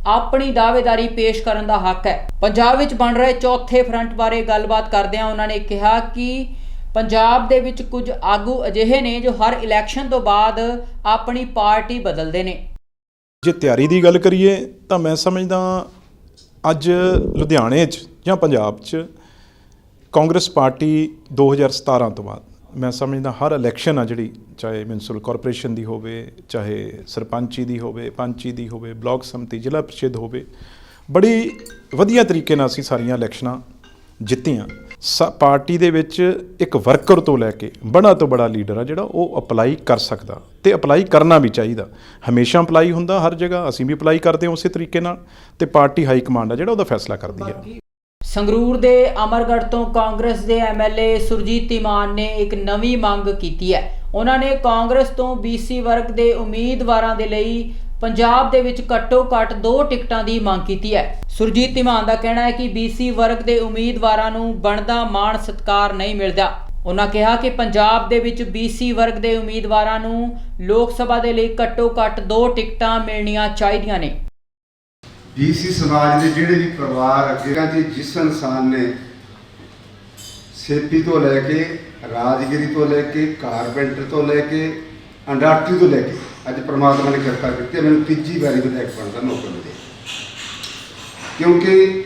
ਆਪਣੀ ਦਾਅਵੇਦਾਰੀ ਪੇਸ਼ ਕਰਨ ਦਾ ਹੱਕ ਹੈ। ਪੰਜਾਬ ਵਿੱਚ ਬਣ ਰਹੇ ਚੌਥੇ ਫਰੰਟ ਬਾਰੇ ਗੱਲਬਾਤ ਕਰਦਿਆਂ ਉਹਨਾਂ ਨੇ ਕਿਹਾ ਕਿ ਪੰਜਾਬ ਦੇ ਵਿੱਚ ਕੁਝ ਆਗੂ ਅਜਿਹੇ ਨੇ ਜੋ ਹਰ ਇਲੈਕਸ਼ਨ ਤੋਂ ਬਾਅਦ ਆਪਣੀ ਪਾਰਟੀ ਬਦਲਦੇ ਨੇ। ਜੇ ਤਿਆਰੀ ਦੀ ਗੱਲ ਕਰੀਏ ਤਾਂ ਮੈਂ ਸਮਝਦਾ ਅੱਜ ਲੁਧਿਆਣੇ 'ਚ ਜਾਂ ਪੰਜਾਬ 'ਚ ਕਾਂਗਰਸ ਪਾਰਟੀ 2017 ਤੋਂ ਬਾਅਦ ਮੈਂ ਸਮਝਦਾ ਹਰ ਇਲੈਕਸ਼ਨ ਆ ਜਿਹੜੀ, ਚਾਹੇ ਮਿਊਨਿਸਪਲ ਕਾਰਪੋਰੇਸ਼ਨ ਦੀ ਹੋਵੇ, ਚਾਹੇ ਸਰਪੰਚੀ ਦੀ ਹੋਵੇ, ਪੰਚੀ ਦੀ ਹੋਵੇ ਬਲਾਕ ਸੰਮਤੀ, ਜ਼ਿਲ੍ਹਾ ਪ੍ਰੀਸ਼ਦ ਹੋਵੇ, ਬੜੀ ਵਧੀਆ ਤਰੀਕੇ ਨਾਲ ਅਸੀਂ ਸਾਰੀਆਂ ਇਲੈਕਸ਼ਨਾਂ ਜਿੱਤੀਆਂ। ਸ- ਪਾਰਟੀ ਦੇ ਵਿੱਚ ਇੱਕ ਵਰਕਰ ਤੋਂ ਲੈ ਕੇ ਬੜਾ ਤੋਂ ਬੜਾ ਲੀਡਰ ਆ ਜਿਹੜਾ ਉਹ ਅਪਲਾਈ ਕਰ ਸਕਦਾ ਤੇ ਅਪਲਾਈ ਕਰਨਾ ਵੀ ਚਾਹੀਦਾ। ਹਮੇਸ਼ਾ ਅਪਲਾਈ ਹੁੰਦਾ ਹਰ ਜਗ੍ਹਾ, ਅਸੀਂ ਵੀ ਅਪਲਾਈ ਕਰਦੇ ਹਾਂ ਉਸੇ ਤਰੀਕੇ ਨਾਲ ਤੇ ਪਾਰਟੀ ਹਾਈ ਕਮਾਂਡ ਆ ਜਿਹੜਾ ਉਹਦਾ ਫੈਸਲਾ ਕਰਦੀ ਹੈ। ਸੰਗਰੂਰ ਦੇ ਅਮਰਗੜ੍ਹ ਤੋਂ ਕਾਂਗਰਸ ਦੇ ਐਮਐਲਏ ਸੁਰਜੀਤ ਤਿਮਾਨ ਨੇ ਇੱਕ ਨਵੀਂ ਮੰਗ ਕੀਤੀ ਹੈ। ਉਹਨਾਂ ਨੇ ਕਾਂਗਰਸ ਤੋਂ ਬੀਸੀ ਵਰਗ ਦੇ ਉਮੀਦਵਾਰਾਂ ਦੇ ਲਈ ਪੰਜਾਬ ਦੇ ਵਿੱਚ ਘੱਟੋ-ਘੱਟ ਦੋ ਟਿਕਟਾਂ ਦੀ ਮੰਗ ਕੀਤੀ ਹੈ। ਸੁਰਜੀਤ ਤਿਮਾਨ ਦਾ ਕਹਿਣਾ ਹੈ ਕਿ ਬੀਸੀ ਵਰਗ ਦੇ ਉਮੀਦਵਾਰਾਂ ਨੂੰ ਬਣਦਾ ਮਾਣ ਸਤਕਾਰ ਨਹੀਂ ਮਿਲਦਾ। ਉਹਨਾਂ ਕਿਹਾ ਕਿ ਪੰਜਾਬ ਦੇ ਵਿੱਚ ਬੀਸੀ ਵਰਗ ਦੇ ਉਮੀਦਵਾਰਾਂ ਨੂੰ ਲੋਕ ਸਭਾ ਦੇ ਲਈ ਘੱਟੋ-ਘੱਟ ਦੋ ਟਿਕਟਾਂ ਮਿਲਣੀਆਂ ਚਾਹੀਦੀਆਂ ਨੇ। ਬੀਸੀ ਸਮਾਜ ਦੇ ਜਿਹੜੇ ਵੀ ਪਰਿਵਾਰ ਅੱਗੇ ਜੀ ਜਿਸ ਇਨਸਾਨ ਨੇ ਸੇਪੀ ਤੋਂ ਲੈ ਕੇ ਰਾਜਗਿਰੀ ਤੋਂ ਲੈ ਕੇ ਕਾਰਪੈਂਟਰ ਤੋਂ ਲੈ ਕੇ ਅੰਡਾਰਟੀ ਤੋਂ ਲੈ ਕੇ ਅੱਜ ਪ੍ਰਮਾਤਮਾ ਨੇ ਕਿਰਪਾ ਕੀਤੀ ਮੈਨੂੰ ਤੀਜੀ ਵਾਰੀ ਵਿਧਾਇਕ ਬਣਨ ਦਾ ਮੌਕਾ ਮਿਲਿਆ। ਕਿਉਂਕਿ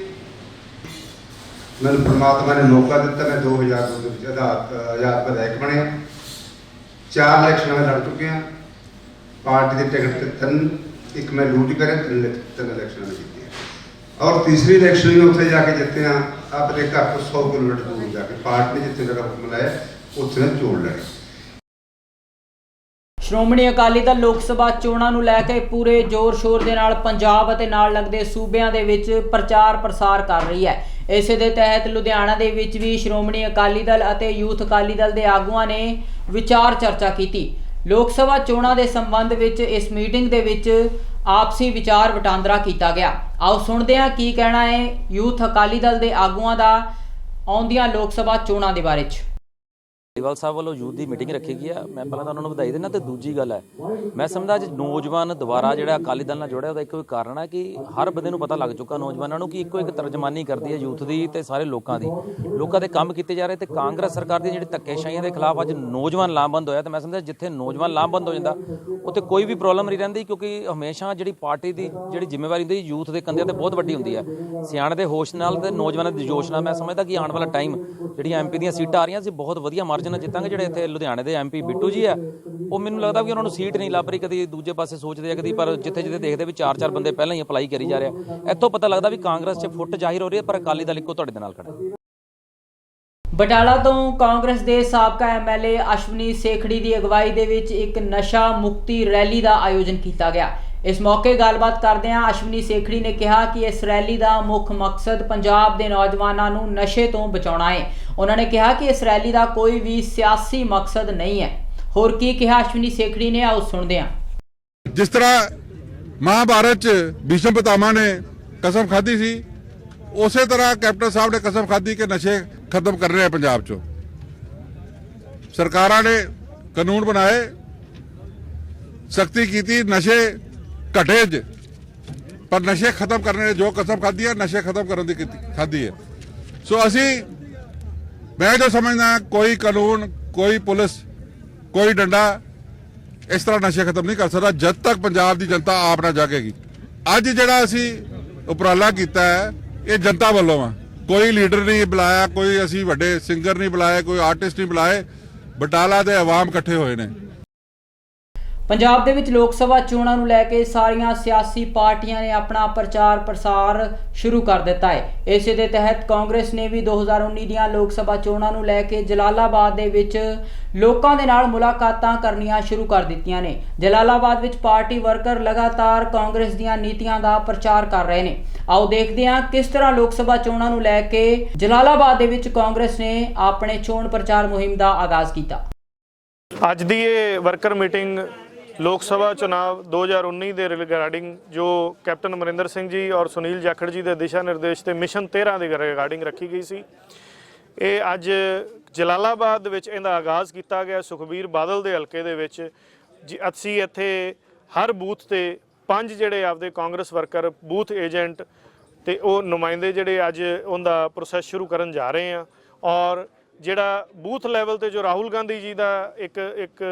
ਮੈਨੂੰ ਪ੍ਰਮਾਤਮਾ ਨੇ ਮੌਕਾ ਦਿੱਤਾ, ਮੈਂ 2002 ਦੇ ਵਿੱਚ ਆਜ਼ਾਦ ਆਜ਼ਾਦ ਵਿਧਾਇਕ ਬਣਿਆ। ਚਾਰ ਇਲੈਕਸ਼ਨਾਂ ਮੈਂ ਲੜ ਚੁੱਕਿਆ। ਪਾਰਟੀ ਦੇ ਟਿਕਟ ਤੇ ਤਿੰਨ ਇੱਕ ਮੈਂ ਲੂਟ ਕਰਿਆ, ਤਿੰਨ ਇਲੈਕਸ਼ਨਾਂ ਮੈਂ ਜਿੱਤੀਆਂ ਔਰ ਤੀਸਰੀ ਇਲੈਕਸ਼ਨ ਵੀ ਉੱਥੇ ਜਾ ਕੇ ਜਿੱਤੇ ਆ, ਆਪਣੇ ਘਰ ਤੋਂ 100 ਕਿਲੋਮੀਟਰ ਦੂਰ ਜਾ ਕੇ ਪਾਰਟੀ ਜਿੱਥੇ ਮੇਰਾ ਹੁਕਮ ਲਾਇਆ, ਉੱਥੇ ਮੈਂ ਚੋਣ ਲੜੀ ਸ਼੍ਰੋਮਣੀ ਅਕਾਲੀ ਦਲ ਲੋਕ ਸਭਾ ਚੋਣਾਂ ਨੂੰ ਲੈ ਕੇ ਪੂਰੇ ਜ਼ੋਰ-ਸ਼ੋਰ ਦੇ ਨਾਲ ਪੰਜਾਬ ਅਤੇ ਨਾਲ ਲੱਗਦੇ ਸੂਬਿਆਂ ਦੇ ਵਿੱਚ ਪ੍ਰਚਾਰ ਪ੍ਰਸਾਰ ਕਰ ਰਹੀ ਹੈ। ਇਸੇ ਦੇ ਤਹਿਤ ਲੁਧਿਆਣਾ ਦੇ ਵਿੱਚ ਵੀ ਸ਼੍ਰੋਮਣੀ ਅਕਾਲੀ ਦਲ ਅਤੇ ਯੂਥ ਅਕਾਲੀ ਦਲ ਦੇ ਆਗੂਆਂ ਨੇ ਵਿਚਾਰ ਚਰਚਾ ਕੀਤੀ। ਲੋਕ ਸਭਾ ਚੋਣਾਂ ਦੇ ਸੰਬੰਧ ਵਿੱਚ ਇਸ ਮੀਟਿੰਗ ਦੇ ਵਿੱਚ ਆਪਸੀ ਵਿਚਾਰ ਵਟਾਂਦਰਾ ਕੀਤਾ ਗਿਆ। ਆਓ ਸੁਣਦੇ ਹਾਂ ਕੀ ਕਹਿਣਾ ਹੈ ਯੂਥ ਅਕਾਲੀ ਦਲ ਦੇ ਆਗੂਆਂ ਦਾ ਆਉਂਦੀਆਂ ਲੋਕ ਸਭਾ ਚੋਣਾਂ ਦੇ ਬਾਰੇ 'ਚ। ਧਾਲੀਵਾਲ ਸਾਹਿਬ ਵੱਲੋਂ ਯੂਥ ਦੀ ਮੀਟਿੰਗ ਰੱਖੀ ਗਈ ਆ। ਮੈਂ ਪਹਿਲਾਂ ਤਾਂ ਉਹਨਾਂ ਨੂੰ ਵਧਾਈ ਦਿੰਦਾ ਤੇ ਦੂਜੀ ਗੱਲ ਹੈ, ਮੈਂ ਸਮਝਦਾ ਅੱਜ ਨੌਜਵਾਨ ਦੁਬਾਰਾ ਜਿਹੜਾ ਅਕਾਲੀ ਦਲ ਨਾਲ ਜੁੜਿਆ, ਉਹਦਾ ਇੱਕੋ ਹੀ ਕਾਰਨ ਹੈ ਕਿ ਹਰ ਬੰਦੇ ਨੂੰ ਪਤਾ ਲੱਗ ਚੁੱਕਾ ਨੌਜਵਾਨਾਂ ਨੂੰ ਕਿ ਇੱਕੋ ਇੱਕ ਤਰਜਮਾਨੀ ਕਰਦੀ ਹੈ ਯੂਥ ਦੀ ਤੇ ਸਾਰੇ ਲੋਕਾਂ ਦੀ। ਲੋਕਾਂ ਦੇ ਕੰਮ ਕੀਤੇ ਜਾ ਰਹੇ ਤੇ ਕਾਂਗਰਸ ਸਰਕਾਰ ਦੀ ਜਿਹੜੀ ਧੱਕੇਸ਼ਾਹੀਆਂ ਦੇ ਖਿਲਾਫ ਅੱਜ ਨੌਜਵਾਨ ਲਾਮਬੰਦ ਹੋਇਆ ਤੇ ਮੈਂ ਸਮਝਦਾ ਜਿੱਥੇ ਨੌਜਵਾਨ ਲਾਮਬੰਦ ਹੋ ਜਾਂਦਾ, ਉੱਥੇ ਕੋਈ ਵੀ ਪ੍ਰੋਬਲਮ ਨਹੀਂ ਰਹਿੰਦੀ ਕਿਉਂਕਿ ਹਮੇਸ਼ਾ ਜਿਹੜੀ ਪਾਰਟੀ ਦੀ ਜਿਹੜੀ ਜ਼ਿੰਮੇਵਾਰੀ ਹੁੰਦੀ ਯੂਥ ਦੇ ਕੰਧਿਆਂ ਤੇ ਬਹੁਤ ਵੱਡੀ ਹੁੰਦੀ ਹੈ। ਸਿਆਣੇ ਦੇ ਹੋਸ਼ ਨਾਲ ਤੇ ਨੌਜਵਾਨਾਂ ਦੇ ਜੋਸ਼ ਨਾਲ ਮੈਂ ਸਮਝਦਾ ਕਿ ਆਉਣ ਵਾਲਾ ਟਾਈਮ ਜਿਹੜੀਆਂ ਐਮਪੀ ਦੀਆਂ ਸੀਟਾਂ ਆ ਰਹੀਆਂ ਸੀ ਬਹੁਤ ਵਧੀਆ ਮਾਰਜਨ ਮਾਰਜਨ ਜਿੱਤਾਂਗੇ ਜਿਹੜੇ ਇੱਥੇ ਲੁਧਿਆਣੇ ਦੇ ਐਮਪੀ ਬਿੱਟੂ ਜੀ ਆ, ਉਹ ਮੈਨੂੰ ਲੱਗਦਾ ਵੀ ਉਹਨਾਂ ਨੂੰ ਸੀਟ ਨਹੀਂ ਲੱਭ ਰਹੀ, ਕਦੀ ਦੂਜੇ ਪਾਸੇ ਸੋਚਦੇ ਆ ਕਦੀ, ਪਰ ਜਿੱਥੇ ਜਿੱਥੇ ਦੇਖਦੇ ਵੀ ਚਾਰ ਚਾਰ ਬੰਦੇ ਪਹਿਲਾਂ ਹੀ ਅਪਲਾਈ ਕਰੀ ਜਾ ਰਿਹਾ ਇੱਥੋਂ ਪਤਾ ਲੱਗਦਾ ਵੀ ਕਾਂਗਰਸ 'ਚ ਫੁੱਟ ਜ਼ਾਹਿਰ ਹੋ ਰਹੀ ਹੈ, ਪਰ ਅਕਾਲੀ ਦਲ ਇੱਕੋ ਤੁਹਾਡੇ ਦੇ ਨਾਲ ਖੜਾ ਬਟਾਲਾ ਤੋਂ ਕਾਂਗਰਸ ਦੇ ਸਾਬਕਾ ਐਮਐਲਏ ਅਸ਼ਵਨੀ ਸੇਖੜੀ ਦੀ ਅਗਵਾਈ ਦੇ ਵਿੱਚ ਇੱਕ ਨਸ਼ਾ ਮੁਕਤੀ ਰੈਲੀ ਦਾ ਆਯੋਜਨ ਕੀਤਾ ਗਿਆ। ਇਸ ਮੌਕੇ ਗੱਲਬਾਤ ਕਰਦਿਆਂ ਅਸ਼ਵਨੀ ਸੇਖੜੀ ਨੇ ਕਿਹਾ ਕਿ ਇਸ ਰੈਲੀ ਦਾ ਮੁੱਖ ਮਕਸਦ ਪੰਜਾਬ ਦੇ ਨੌਜਵਾਨਾਂ ਨੂੰ ਨਸ਼ੇ ਤੋਂ ਬਚਾਉਣਾ ਹੈ ਉਹਨਾਂ ਨੇ ਕਿਹਾ ਕਿ ਇਸ ਰੈਲੀ ਦਾ ਕੋਈ ਵੀ ਸਿਆਸੀ ਮਕਸਦ ਨਹੀਂ ਹੈ। ਹੋਰ ਕੀ ਕਿਹਾ ਅਸ਼ਵਨੀ ਸੇਖੜੀ ਨੇ? ਆਓ ਸੁਣਦੇ ਹਾਂ। ਜਿਸ ਤਰ੍ਹਾਂ ਮਹਾਭਾਰਤ ਚ ਭੀਸ਼ਮ ਪਿਤਾਮਾ ਨੇ ਕਸਮ ਖਾਧੀ ਸੀ, ਉਸੇ ਤਰ੍ਹਾਂ ਕੈਪਟਨ ਸਾਹਿਬ ਨੇ ਕਸਮ ਖਾਧੀ ਕਿ ਨਸ਼ੇ ਖਤਮ ਕਰਨੇ ਆ ਪੰਜਾਬ ਚੋਂ। ਸਰਕਾਰਾਂ ਨੇ ਕਾਨੂੰਨ ਬਣਾਏ, ਸਖਤੀ ਕੀਤੀ, ਨਸ਼ੇ ਘਟੇ ਜ। ਪਰ ਨਸ਼ੇ ਖਤਮ ਕਰਨ ਨੇ ਜੋ ਕਸਮ ਖਾਧੀ ਹੈ ਨਸ਼ੇ ਖਤਮ ਕਰਨ ਦੀ ਕੀਤੀ, ਖਾਧੀ ਹੈ ਸੋ ਅਸੀਂ, ਮੈਂ ਜੋ ਸਮਝਦਾ ਕੋਈ ਕਾਨੂੰਨ, ਕੋਈ ਪੁਲਿਸ, ਕੋਈ ਡੰਡਾ ਇਸ ਤਰ੍ਹਾਂ ਨਸ਼ੇ ਖਤਮ ਨਹੀਂ ਕਰ ਸਕਦਾ, ਜਦ ਤੱਕ ਪੰਜਾਬ ਦੀ ਜਨਤਾ ਆਪ ਨਾ ਜਾਗੇਗੀ। ਅੱਜ ਜਿਹੜਾ ਅਸੀਂ ਉਪਰਾਲਾ ਕੀਤਾ ਹੈ, ਇਹ ਜਨਤਾ ਵੱਲੋਂ ਆ। ਕੋਈ ਲੀਡਰ ਨਹੀਂ ਬੁਲਾਇਆ, ਕੋਈ ਅਸੀਂ ਵੱਡੇ ਸਿੰਗਰ ਨਹੀਂ ਬੁਲਾਏ, ਕੋਈ ਆਰਟਿਸਟ ਨਹੀਂ ਬੁਲਾਏ, ਬਟਾਲਾ ਦੇ ਆਵਾਮ ਇਕੱਠੇ ਹੋਏ ਨੇ। ਪੰਜਾਬ ਦੇ ਵਿੱਚ ਲੋਕ ਸਭਾ ਚੋਣਾਂ ਨੂੰ ਲੈ ਕੇ ਸਾਰੀਆਂ ਸਿਆਸੀ ਪਾਰਟੀਆਂ ਨੇ ਆਪਣਾ ਪ੍ਰਚਾਰ ਪ੍ਰਸਾਰ ਸ਼ੁਰੂ ਕਰ ਦਿੱਤਾ ਹੈ। ਇਸੇ ਦੇ ਤਹਿਤ ਕਾਂਗਰਸ ਨੇ ਵੀ 2019 ਦੀਆਂ ਲੋਕ ਸਭਾ ਚੋਣਾਂ ਨੂੰ ਲੈ ਕੇ ਜਲਾਲਾਬਾਦ ਦੇ ਵਿੱਚ ਲੋਕਾਂ ਦੇ ਨਾਲ ਮੁਲਾਕਾਤਾਂ ਕਰਨੀਆਂ ਸ਼ੁਰੂ ਕਰ ਦਿੱਤੀਆਂ ਨੇ। ਜਲਾਲਾਬਾਦ ਵਿੱਚ ਪਾਰਟੀ ਵਰਕਰ ਲਗਾਤਾਰ ਕਾਂਗਰਸ ਦੀਆਂ ਨੀਤੀਆਂ ਦਾ ਪ੍ਰਚਾਰ ਕਰ ਰਹੇ ਨੇ। ਆਓ ਦੇਖਦੇ ਹਾਂ ਕਿਸ ਤਰ੍ਹਾਂ ਲੋਕ ਸਭਾ ਚੋਣਾਂ ਨੂੰ ਲੈ ਕੇ ਜਲਾਲਾਬਾਦ ਦੇ ਵਿੱਚ ਕਾਂਗਰਸ ਨੇ ਆਪਣੇ ਚੋਣ ਪ੍ਰਚਾਰ ਮੁਹਿੰਮ ਦਾ ਆਗਾਜ਼ ਕੀਤਾ। ਅੱਜ ਦੀ ਇਹ ਵਰਕਰ ਮੀਟਿੰਗ ਲੋਕ ਸਭਾ ਚੁਣਾਵ 2019 ਦੇ ਰਿਗਾਰਡਿੰਗ ਜੋ ਕੈਪਟਨ ਅਮਰਿੰਦਰ ਸਿੰਘ ਜੀ ਔਰ ਸੁਨੀਲ ਜਾਖੜ ਜੀ ਦੇ ਦਿਸ਼ਾ ਨਿਰਦੇਸ਼ ਤੇ ਮਿਸ਼ਨ 13 ਦੇ ਰਿਗਾਰਡਿੰਗ ਰੱਖੀ ਗਈ ਸੀ। ਇਹ ਅੱਜ ਜਲਾਲਾਬਾਦ ਵਿੱਚ ਇਹਦਾ ਆਗਾਜ਼ ਕੀਤਾ ਗਿਆ। ਸੁਖਬੀਰ ਬਾਦਲ ਦੇ ਹਲਕੇ ਦੇ ਵਿੱਚ ਜੀ, ਅਸੀਂ ਇੱਥੇ ਹਰ ਬੂਥ ਤੇ ਪੰਜ ਜਿਹੜੇ ਆਪਦੇ ਕਾਂਗਰਸ ਵਰਕਰ, ਬੂਥ ਏਜੰਟ ਤੇ ਉਹ ਨੁਮਾਇੰਦੇ ਜਿਹੜੇ ਅੱਜ ਉਹਦਾ ਪ੍ਰੋਸੈਸ ਸ਼ੁਰੂ ਕਰਨ ਜਾ ਰਹੇ ਆ ਔਰ ਜਿਹੜਾ ਬੂਥ ਲੈਵਲ ਤੇ ਜੋ ਰਾਹੁਲ ਗਾਂਧੀ ਜੀ ਦਾ ਇੱਕ ਇੱਕ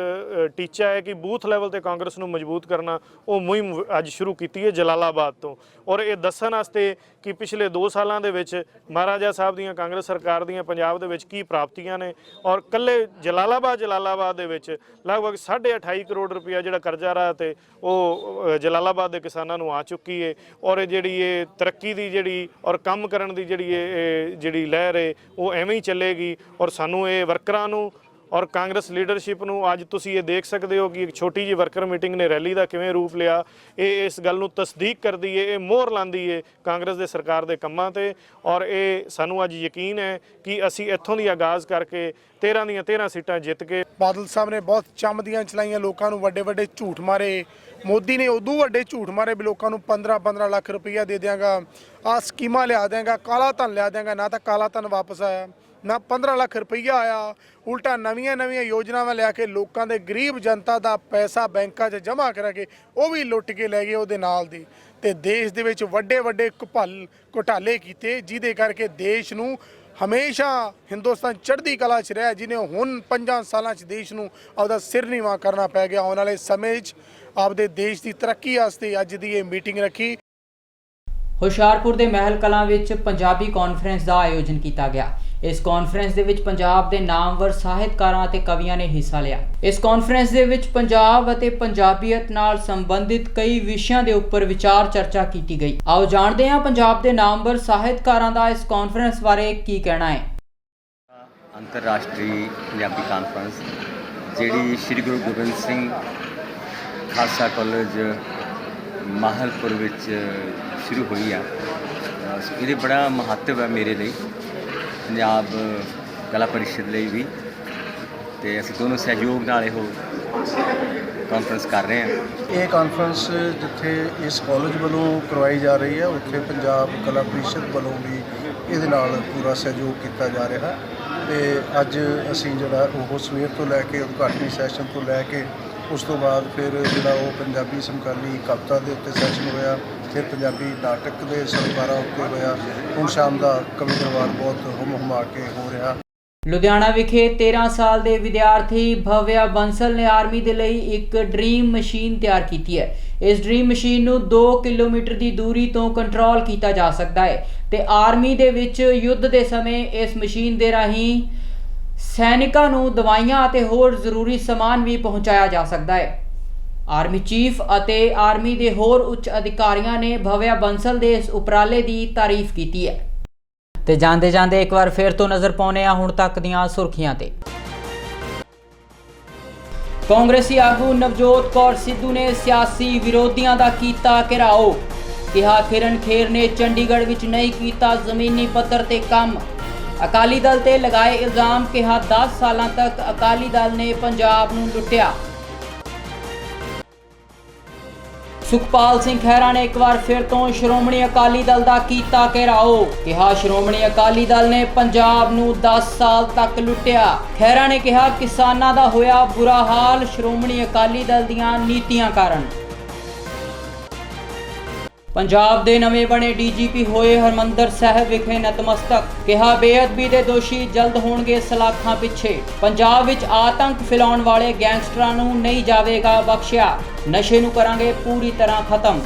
ਟੀਚਾ ਹੈ ਕਿ ਬੂਥ ਲੈਵਲ ਤੇ ਕਾਂਗਰਸ ਨੂੰ ਮਜ਼ਬੂਤ ਕਰਨਾ, ਉਹ ਮੁਹਿੰਮ ਅੱਜ ਸ਼ੁਰੂ ਕੀਤੀ ਹੈ ਜਲਾਲਾਬਾਦ ਤੋਂ। ਔਰ ਇਹ ਦੱਸਣ ਵਾਸਤੇ ਕਿ ਪਿਛਲੇ 2 ਸਾਲਾਂ ਦੇ ਵਿੱਚ ਮਹਾਰਾਜਾ ਸਾਹਿਬ ਦੀਆਂ, ਕਾਂਗਰਸ ਸਰਕਾਰ ਦੀਆਂ, ਪੰਜਾਬ ਦੇ ਵਿੱਚ ਕੀ ਪ੍ਰਾਪਤੀਆਂ ਨੇ। ਔਰ ਕੱਲੇ ਜਲਾਲਾਬਾਦ ਜਲਾਲਾਬਾਦ ਦੇ ਵਿੱਚ ਲਗਭਗ 28.5 ਕਰੋੜ ਰੁਪਇਆ ਜਿਹੜਾ ਕਰਜ਼ਾ ਰਹਾ ਤੇ ਉਹ ਜਲਾਲਾਬਾਦ ਦੇ ਕਿਸਾਨਾਂ ਨੂੰ ਆ ਚੁੱਕੀ ਹੈ ਔਰ ਇਹ ਜਿਹੜੀ ਇਹ ਤਰੱਕੀ ਦੀ ਜਿਹੜੀ ਔਰ ਕੰਮ ਕਰਨ ਦੀ ਜਿਹੜੀ ਇਹ ਇਹ ਜਿਹੜੀ ਲਹਿਰ ਹੈ ਉਹ ਐਵੇਂ ਹੀ ਚੱਲੇਗੀ। ਔਰ ਸਾਨੂੰ ਇਹ ਵਰਕਰਾਂ ਨੂੰ ਔਰ ਕਾਂਗਰਸ ਲੀਡਰਸ਼ਿਪ ਨੂੰ ਅੱਜ ਤੁਸੀਂ ਇਹ ਦੇਖ ਸਕਦੇ ਹੋ ਕਿ ਇੱਕ ਛੋਟੀ ਜਿਹੀ ਵਰਕਰ ਮੀਟਿੰਗ ਨੇ ਰੈਲੀ ਦਾ ਕਿਵੇਂ ਰੂਪ ਲਿਆ, ਇਹ ਇਸ ਗੱਲ ਨੂੰ ਤਸਦੀਕ ਕਰਦੀ ਹੈ ਇਹ ਮੋਹਰ ਲਾਂਦੀ ਹੈ ਕਾਂਗਰਸ ਦੇ ਸਰਕਾਰ ਦੇ ਕੰਮਾਂ ਤੇ ਔਰ ਇਹ ਸਾਨੂੰ ਅੱਜ ਯਕੀਨ ਹੈ ਕਿ ਅਸੀਂ ਇੱਥੋਂ ਦੀ ਆਗਾਜ਼ ਕਰਕੇ 13 ਦੀਆਂ 13 ਸੀਟਾਂ ਜਿੱਤ ਕੇ ਬਾਦਲ ਸਾਹਿਬ ਨੇ ਬਹੁਤ ਚਮਦੀਆਂ ਚਲਾਈਆਂ, ਲੋਕਾਂ ਨੂੰ ਵੱਡੇ ਵੱਡੇ ਝੂਠ ਮਾਰੇ। ਮੋਦੀ ਨੇ ਉਦੋਂ ਵੱਡੇ ਝੂਠ ਮਾਰੇ ਵੀ ਲੋਕਾਂ ਨੂੰ 15 15 ਲੱਖ ਰੁਪਈਆ ਦੇ ਦਿਆਂਗਾ ਆ ਸਕੀਮਾਂ ਲਿਆ ਦਿਆਂਗਾ, ਕਾਲਾ ਧਨ ਲਿਆ ਦਿਆਂਗਾ, ਨਾ ਤਾਂ ਕਾਲਾ ਧਨ ਵਾਪਸ ਆਇਆ। ਨਾ 15 ਲੱਖ ਰੁਪਈਆ ਆਇਆ, ਉਲਟਾ ਨਵੀਆਂ ਨਵੀਆਂ ਯੋਜਨਾਵਾਂ ਲਿਆ ਕੇ ਲੋਕਾਂ ਦੇ ਗਰੀਬ ਜਨਤਾ ਦਾ ਪੈਸਾ ਬੈਂਕਾਂ 'ਚ ਜਮ੍ਹਾਂ ਕਰਾ ਕੇ ਉਹ ਵੀ ਲੁੱਟ ਕੇ ਲੈ ਗਏ ਉਹਦੇ ਨਾਲ ਦੀ। ਤੇ ਦੇਸ਼ ਦੇ ਵਿੱਚ ਵੱਡੇ ਵੱਡੇ ਘਪਲ ਘੁਟਾਲੇ ਕੀਤੇ, ਜਿਹਦੇ ਕਰਕੇ ਦੇਸ਼ ਨੂੰ ਹਮੇਸ਼ਾ ਹਿੰਦੁਸਤਾਨ ਚੜ੍ਹਦੀ ਕਲਾ 'ਚ ਰਿਹਾ, ਜਿਹਨੇ ਹੁਣ 5 ਸਾਲਾਂ 'ਚ ਦੇਸ਼ ਨੂੰ ਆਪਦਾ ਸਿਰ ਨੀਵਾ ਕਰਨਾ ਪੈ ਗਿਆ। ਆਉਣ ਵਾਲੇ ਸਮੇਂ 'ਚ ਆਪਦੇ ਦੇਸ਼ ਦੀ ਤਰੱਕੀ ਵਾਸਤੇ ਅੱਜ ਦੀ ਇਹ ਮੀਟਿੰਗ ਰੱਖੀ। ਹੁਸ਼ਿਆਰਪੁਰ ਦੇ ਮਹਿਲ ਕਲਾਂ ਵਿੱਚ ਪੰਜਾਬੀ ਕਾਨਫਰੰਸ ਦਾ ਆਯੋਜਨ ਕੀਤਾ ਗਿਆ। ਇਸ ਕਾਨਫਰੰਸ ਦੇ ਵਿੱਚ ਪੰਜਾਬ ਦੇ ਨਾਮਵਰ ਸਾਹਿਤਕਾਰਾਂ ਅਤੇ ਕਵੀਆਂ ਨੇ ਹਿੱਸਾ ਲਿਆ। ਇਸ ਕਾਨਫਰੰਸ ਦੇ ਵਿੱਚ ਪੰਜਾਬ ਅਤੇ ਪੰਜਾਬੀਅਤ ਨਾਲ ਸੰਬੰਧਿਤ ਕਈ ਵਿਸ਼ਿਆਂ ਦੇ ਉੱਪਰ ਵਿਚਾਰ ਚਰਚਾ ਕੀਤੀ ਗਈ। ਆਓ ਜਾਣਦੇ ਹਾਂ ਪੰਜਾਬ ਦੇ ਨਾਮਵਰ ਸਾਹਿਤਕਾਰਾਂ ਦਾ ਇਸ ਕਾਨਫਰੰਸ ਬਾਰੇ ਕੀ ਕਹਿਣਾ ਹੈ। ਅੰਤਰਰਾਸ਼ਟਰੀ ਪੰਜਾਬੀ ਕਾਨਫਰੰਸ ਜਿਹੜੀ ਸ੍ਰੀ ਗੁਰੂ ਗੋਬਿੰਦ ਸਿੰਘ ਖਾਲਸਾ ਕਾਲਜ ਮਾਹਲਪੁਰ ਵਿੱਚ ਸ਼ੁਰੂ ਹੋਈ ਆ। ਇਹਦੇ ਬੜਾ ਮਹੱਤਵ ਹੈ ਮੇਰੇ ਲਈ। ਪੰਜਾਬ ਕਲਾ ਪਰਿਸ਼ਦ ਲਈ ਵੀ ਤੇ ਅਸੀਂ ਦੋਨੋਂ ਸਹਿਯੋਗ ਨਾਲ ਇਹੋ ਕਾਨਫਰੰਸ ਕਰ ਰਹੇ ਹਾਂ। ਇਹ ਕਾਨਫਰੰਸ ਜਿੱਥੇ ਇਸ ਕਾਲਜ ਵੱਲੋਂ ਕਰਵਾਈ ਜਾ ਰਹੀ ਹੈ, ਉੱਥੇ ਪੰਜਾਬ ਕਲਾ ਪਰਿਸ਼ਦ ਵੱਲੋਂ ਵੀ ਇਹਦੇ ਨਾਲ ਪੂਰਾ ਸਹਿਯੋਗ ਕੀਤਾ ਜਾ ਰਿਹਾ ਤੇ ਅੱਜ ਅਸੀਂ ਜਿਹੜਾ ਉਹ ਸਵੇਰ ਤੋਂ ਲੈ ਕੇ ਉਦਘਾਟਨੀ ਸੈਸ਼ਨ ਤੋਂ ਲੈ ਕੇ ਉਸ ਤੋਂ ਬਾਅਦ ਫਿਰ ਜਿਹੜਾ ਉਹ ਪੰਜਾਬੀ ਸਮਕਾਲੀ ਕਵਿਤਾ ਦੇ ਉੱਤੇ ਸੈਸ਼ਨ ਹੋਇਆ ਫਿਰ ਪੰਜਾਬੀ ਨਾਟਕ ਦੇ ਸਰਕਾਰਾਂ ਉੱਤੇ ਹੋਇਆ, ਹੁਣ ਸ਼ਾਮ ਦਾ ਕਵੀ ਦਰਬਾਰ ਬਹੁਤ ਹੁਮ ਹੁਮਾ ਕੇ ਹੋ ਰਿਹਾ। ਲੁਧਿਆਣਾ ਵਿਖੇ 13 ਸਾਲ ਦੇ ਵਿਦਿਆਰਥੀ ਭਵਿਆ ਬੰਸਲ ਨੇ ਆਰਮੀ ਦੇ ਲਈ ਇੱਕ ਡ੍ਰੀਮ ਮਸ਼ੀਨ ਤਿਆਰ ਕੀਤੀ ਹੈ। ਇਸ ਡ੍ਰੀਮ ਮਸ਼ੀਨ ਨੂੰ 2 ਕਿਲੋਮੀਟਰ ਦੀ ਦੂਰੀ ਤੋਂ ਕੰਟਰੋਲ ਕੀਤਾ ਜਾ ਸਕਦਾ ਹੈ ਤੇ ਆਰਮੀ ਦੇ ਵਿੱਚ ਯੁੱਧ ਦੇ ਸਮੇਂ ਇਸ ਮਸ਼ੀਨ ਦੇ ਰਾਹੀਂ ਸੈਨਿਕਾਂ ਨੂੰ ਦਵਾਈਆਂ ਅਤੇ ਹੋਰ ਜ਼ਰੂਰੀ ਸਮਾਨ ਵੀ ਪਹੁੰਚਾਇਆ ਜਾ ਸਕਦਾ ਹੈ। ਆਰਮੀ ਚੀਫ ਅਤੇ ਆਰਮੀ ਦੇ ਹੋਰ ਉੱਚ ਅਧਿਕਾਰੀਆਂ ਨੇ ਭਵਿਆ ਬੰਸਲ ਦੇ ਇਸ ਉਪਰਾਲੇ ਦੀ ਤਾਰੀਫ ਕੀਤੀ ਹੈ। ਤੇ ਜਾਂਦੇ ਜਾਂਦੇ ਇੱਕ ਵਾਰ ਫੇਰ ਤੋਂ ਨਜ਼ਰ ਪਾਉਨੇ ਆ ਹੁਣ ਤੱਕ ਦੀਆਂ ਸੁਰਖੀਆਂ ਤੇ। ਕਾਂਗਰਸੀ ਆਗੂ ਨਵਜੋਤ ਕੌਰ ਸਿੱਧੂ ਨੇ ਸਿਆਸੀ ਵਿਰੋਧੀਆਂ ਦਾ ਕੀਤਾ ਘਿਰਾਓ। ਕਿਹਾ ਕਿਰਨ ਖੇਰ ਨੇ ਚੰਡੀਗੜ੍ਹ ਵਿੱਚ ਨਹੀਂ ਕੀਤਾ ਜ਼ਮੀਨੀ ਪੱਧਰ ਤੇ ਕੰਮ। ਅਕਾਲੀ ਦਲ ਤੇ ਲਗਾਏ ਇਲਜ਼ਾਮ, ਕਿਹਾ 10 ਸਾਲਾਂ ਤੱਕ ਅਕਾਲੀ ਦਲ ਨੇ ਪੰਜਾਬ ਨੂੰ ਲੁੱਟਿਆ। ਸੁਖਪਾਲ ਸਿੰਘ ਖਹਿਰਾ ਨੇ ਇੱਕ ਵਾਰ ਫਿਰ ਤੋਂ ਸ਼੍ਰੋਮਣੀ ਅਕਾਲੀ ਦਲ ਦਾ ਕੀਤਾ ਘੇਰਾਓ। ਕਿਹਾ, ਸ਼੍ਰੋਮਣੀ ਅਕਾਲੀ ਦਲ ਨੇ ਪੰਜਾਬ ਨੂੰ 10 ਸਾਲ ਤੱਕ ਲੁੱਟਿਆ। ਖਹਿਰਾ ਨੇ ਕਿਹਾ, ਕਿਸਾਨਾਂ ਦਾ ਹੋਇਆ ਬੁਰਾ ਹਾਲ ਸ਼੍ਰੋਮਣੀ ਅਕਾਲੀ ਦਲ ਦੀਆਂ ਨੀਤੀਆਂ ਕਾਰਨ। ਪੰਜਾਬ ਦੇ ਨਵੇਂ ਬਣੇ ਡੀਜੀਪੀ ਹੋਏ ਹਰਮੰਦਰ ਸਾਹਿਬ ਵਿਖੇ ਨਤਮਸਤਕ, ਕਿਹਾ ਬੇਅਦਬੀ ਦੇ ਦੋਸ਼ੀ ਜਲਦ ਹੋਣਗੇ ਸਲਾਖਾਂ ਪਿੱਛੇ। ਪੰਜਾਬ ਵਿੱਚ ਆਤੰਕ ਫੈਲਾਉਣ ਵਾਲੇ ਗੈਂਗਸਟਰਾਂ ਨੂੰ ਨਹੀਂ ਜਾਵੇਗਾ ਬਖਸ਼ਿਆ। ਨਸ਼ੇ ਨੂੰ ਕਰਾਂਗੇ ਪੂਰੀ ਤਰ੍ਹਾਂ ਖਤਮ।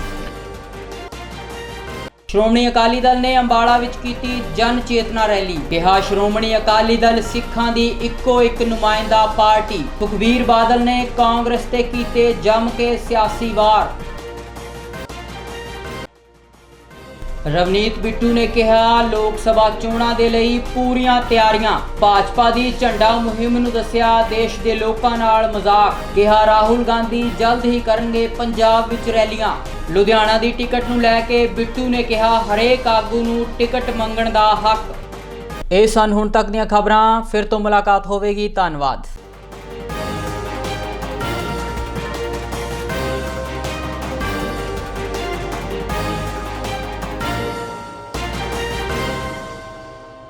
ਸ਼੍ਰੋਮਣੀ ਅਕਾਲੀ ਦਲ ਨੇ ਅੰਬਾਲਾ ਵਿੱਚ ਕੀਤੀ ਜਨ ਚੇਤਨਾ ਰੈਲੀ, ਕਿਹਾ ਸ਼੍ਰੋਮਣੀ ਅਕਾਲੀ ਦਲ ਸਿੱਖਾਂ ਦੀ ਇੱਕੋ ਇੱਕ ਨੁਮਾਇੰਦਾ ਪਾਰਟੀ। ਸੁਖਬੀਰ ਬਾਦਲ ਨੇ ਕਾਂਗਰਸ ਤੇ ਕੀਤੇ ਜੰਮ ਕੇ ਸਿਆਸੀ ਵਾਰ। ਰਵਨੀਤ ਬਿੱਟੂ ਨੇ ਕਿਹਾ, ਲੋਕ ਸਭਾ ਚੋਣਾਂ ਦੇ ਲਈ ਪੂਰੀਆਂ ਤਿਆਰੀਆਂ। ਭਾਜਪਾ ਦੀ ਝੰਡਾ ਮੁਹਿੰਮ ਨੂੰ ਦੱਸਿਆ, ਦੇਸ਼ ਦੇ ਲੋਕਾਂ ਨਾਲ ਮਜ਼ਾਕ। ਕਿਹਾ, ਰਾਹੁਲ ਗਾਂਧੀ ਜਲਦ ਹੀ ਕਰਨਗੇ ਪੰਜਾਬ ਵਿੱਚ ਰੈਲੀਆਂ। ਲੁਧਿਆਣਾ ਦੀ ਟਿਕਟ ਨੂੰ ਲੈ ਕੇ ਬਿੱਟੂ ਨੇ ਕਿਹਾ, ਹਰੇਕ ਆਗੂ ਨੂੰ ਟਿਕਟ ਮੰਗਣ ਦਾ ਹੱਕ। ਇਹ ਸਨ ਹੁਣ ਤੱਕ ਦੀਆਂ ਖਬਰਾਂ। ਫਿਰ ਤੋਂ ਮੁਲਾਕਾਤ ਹੋਵੇਗੀ। ਧੰਨਵਾਦ।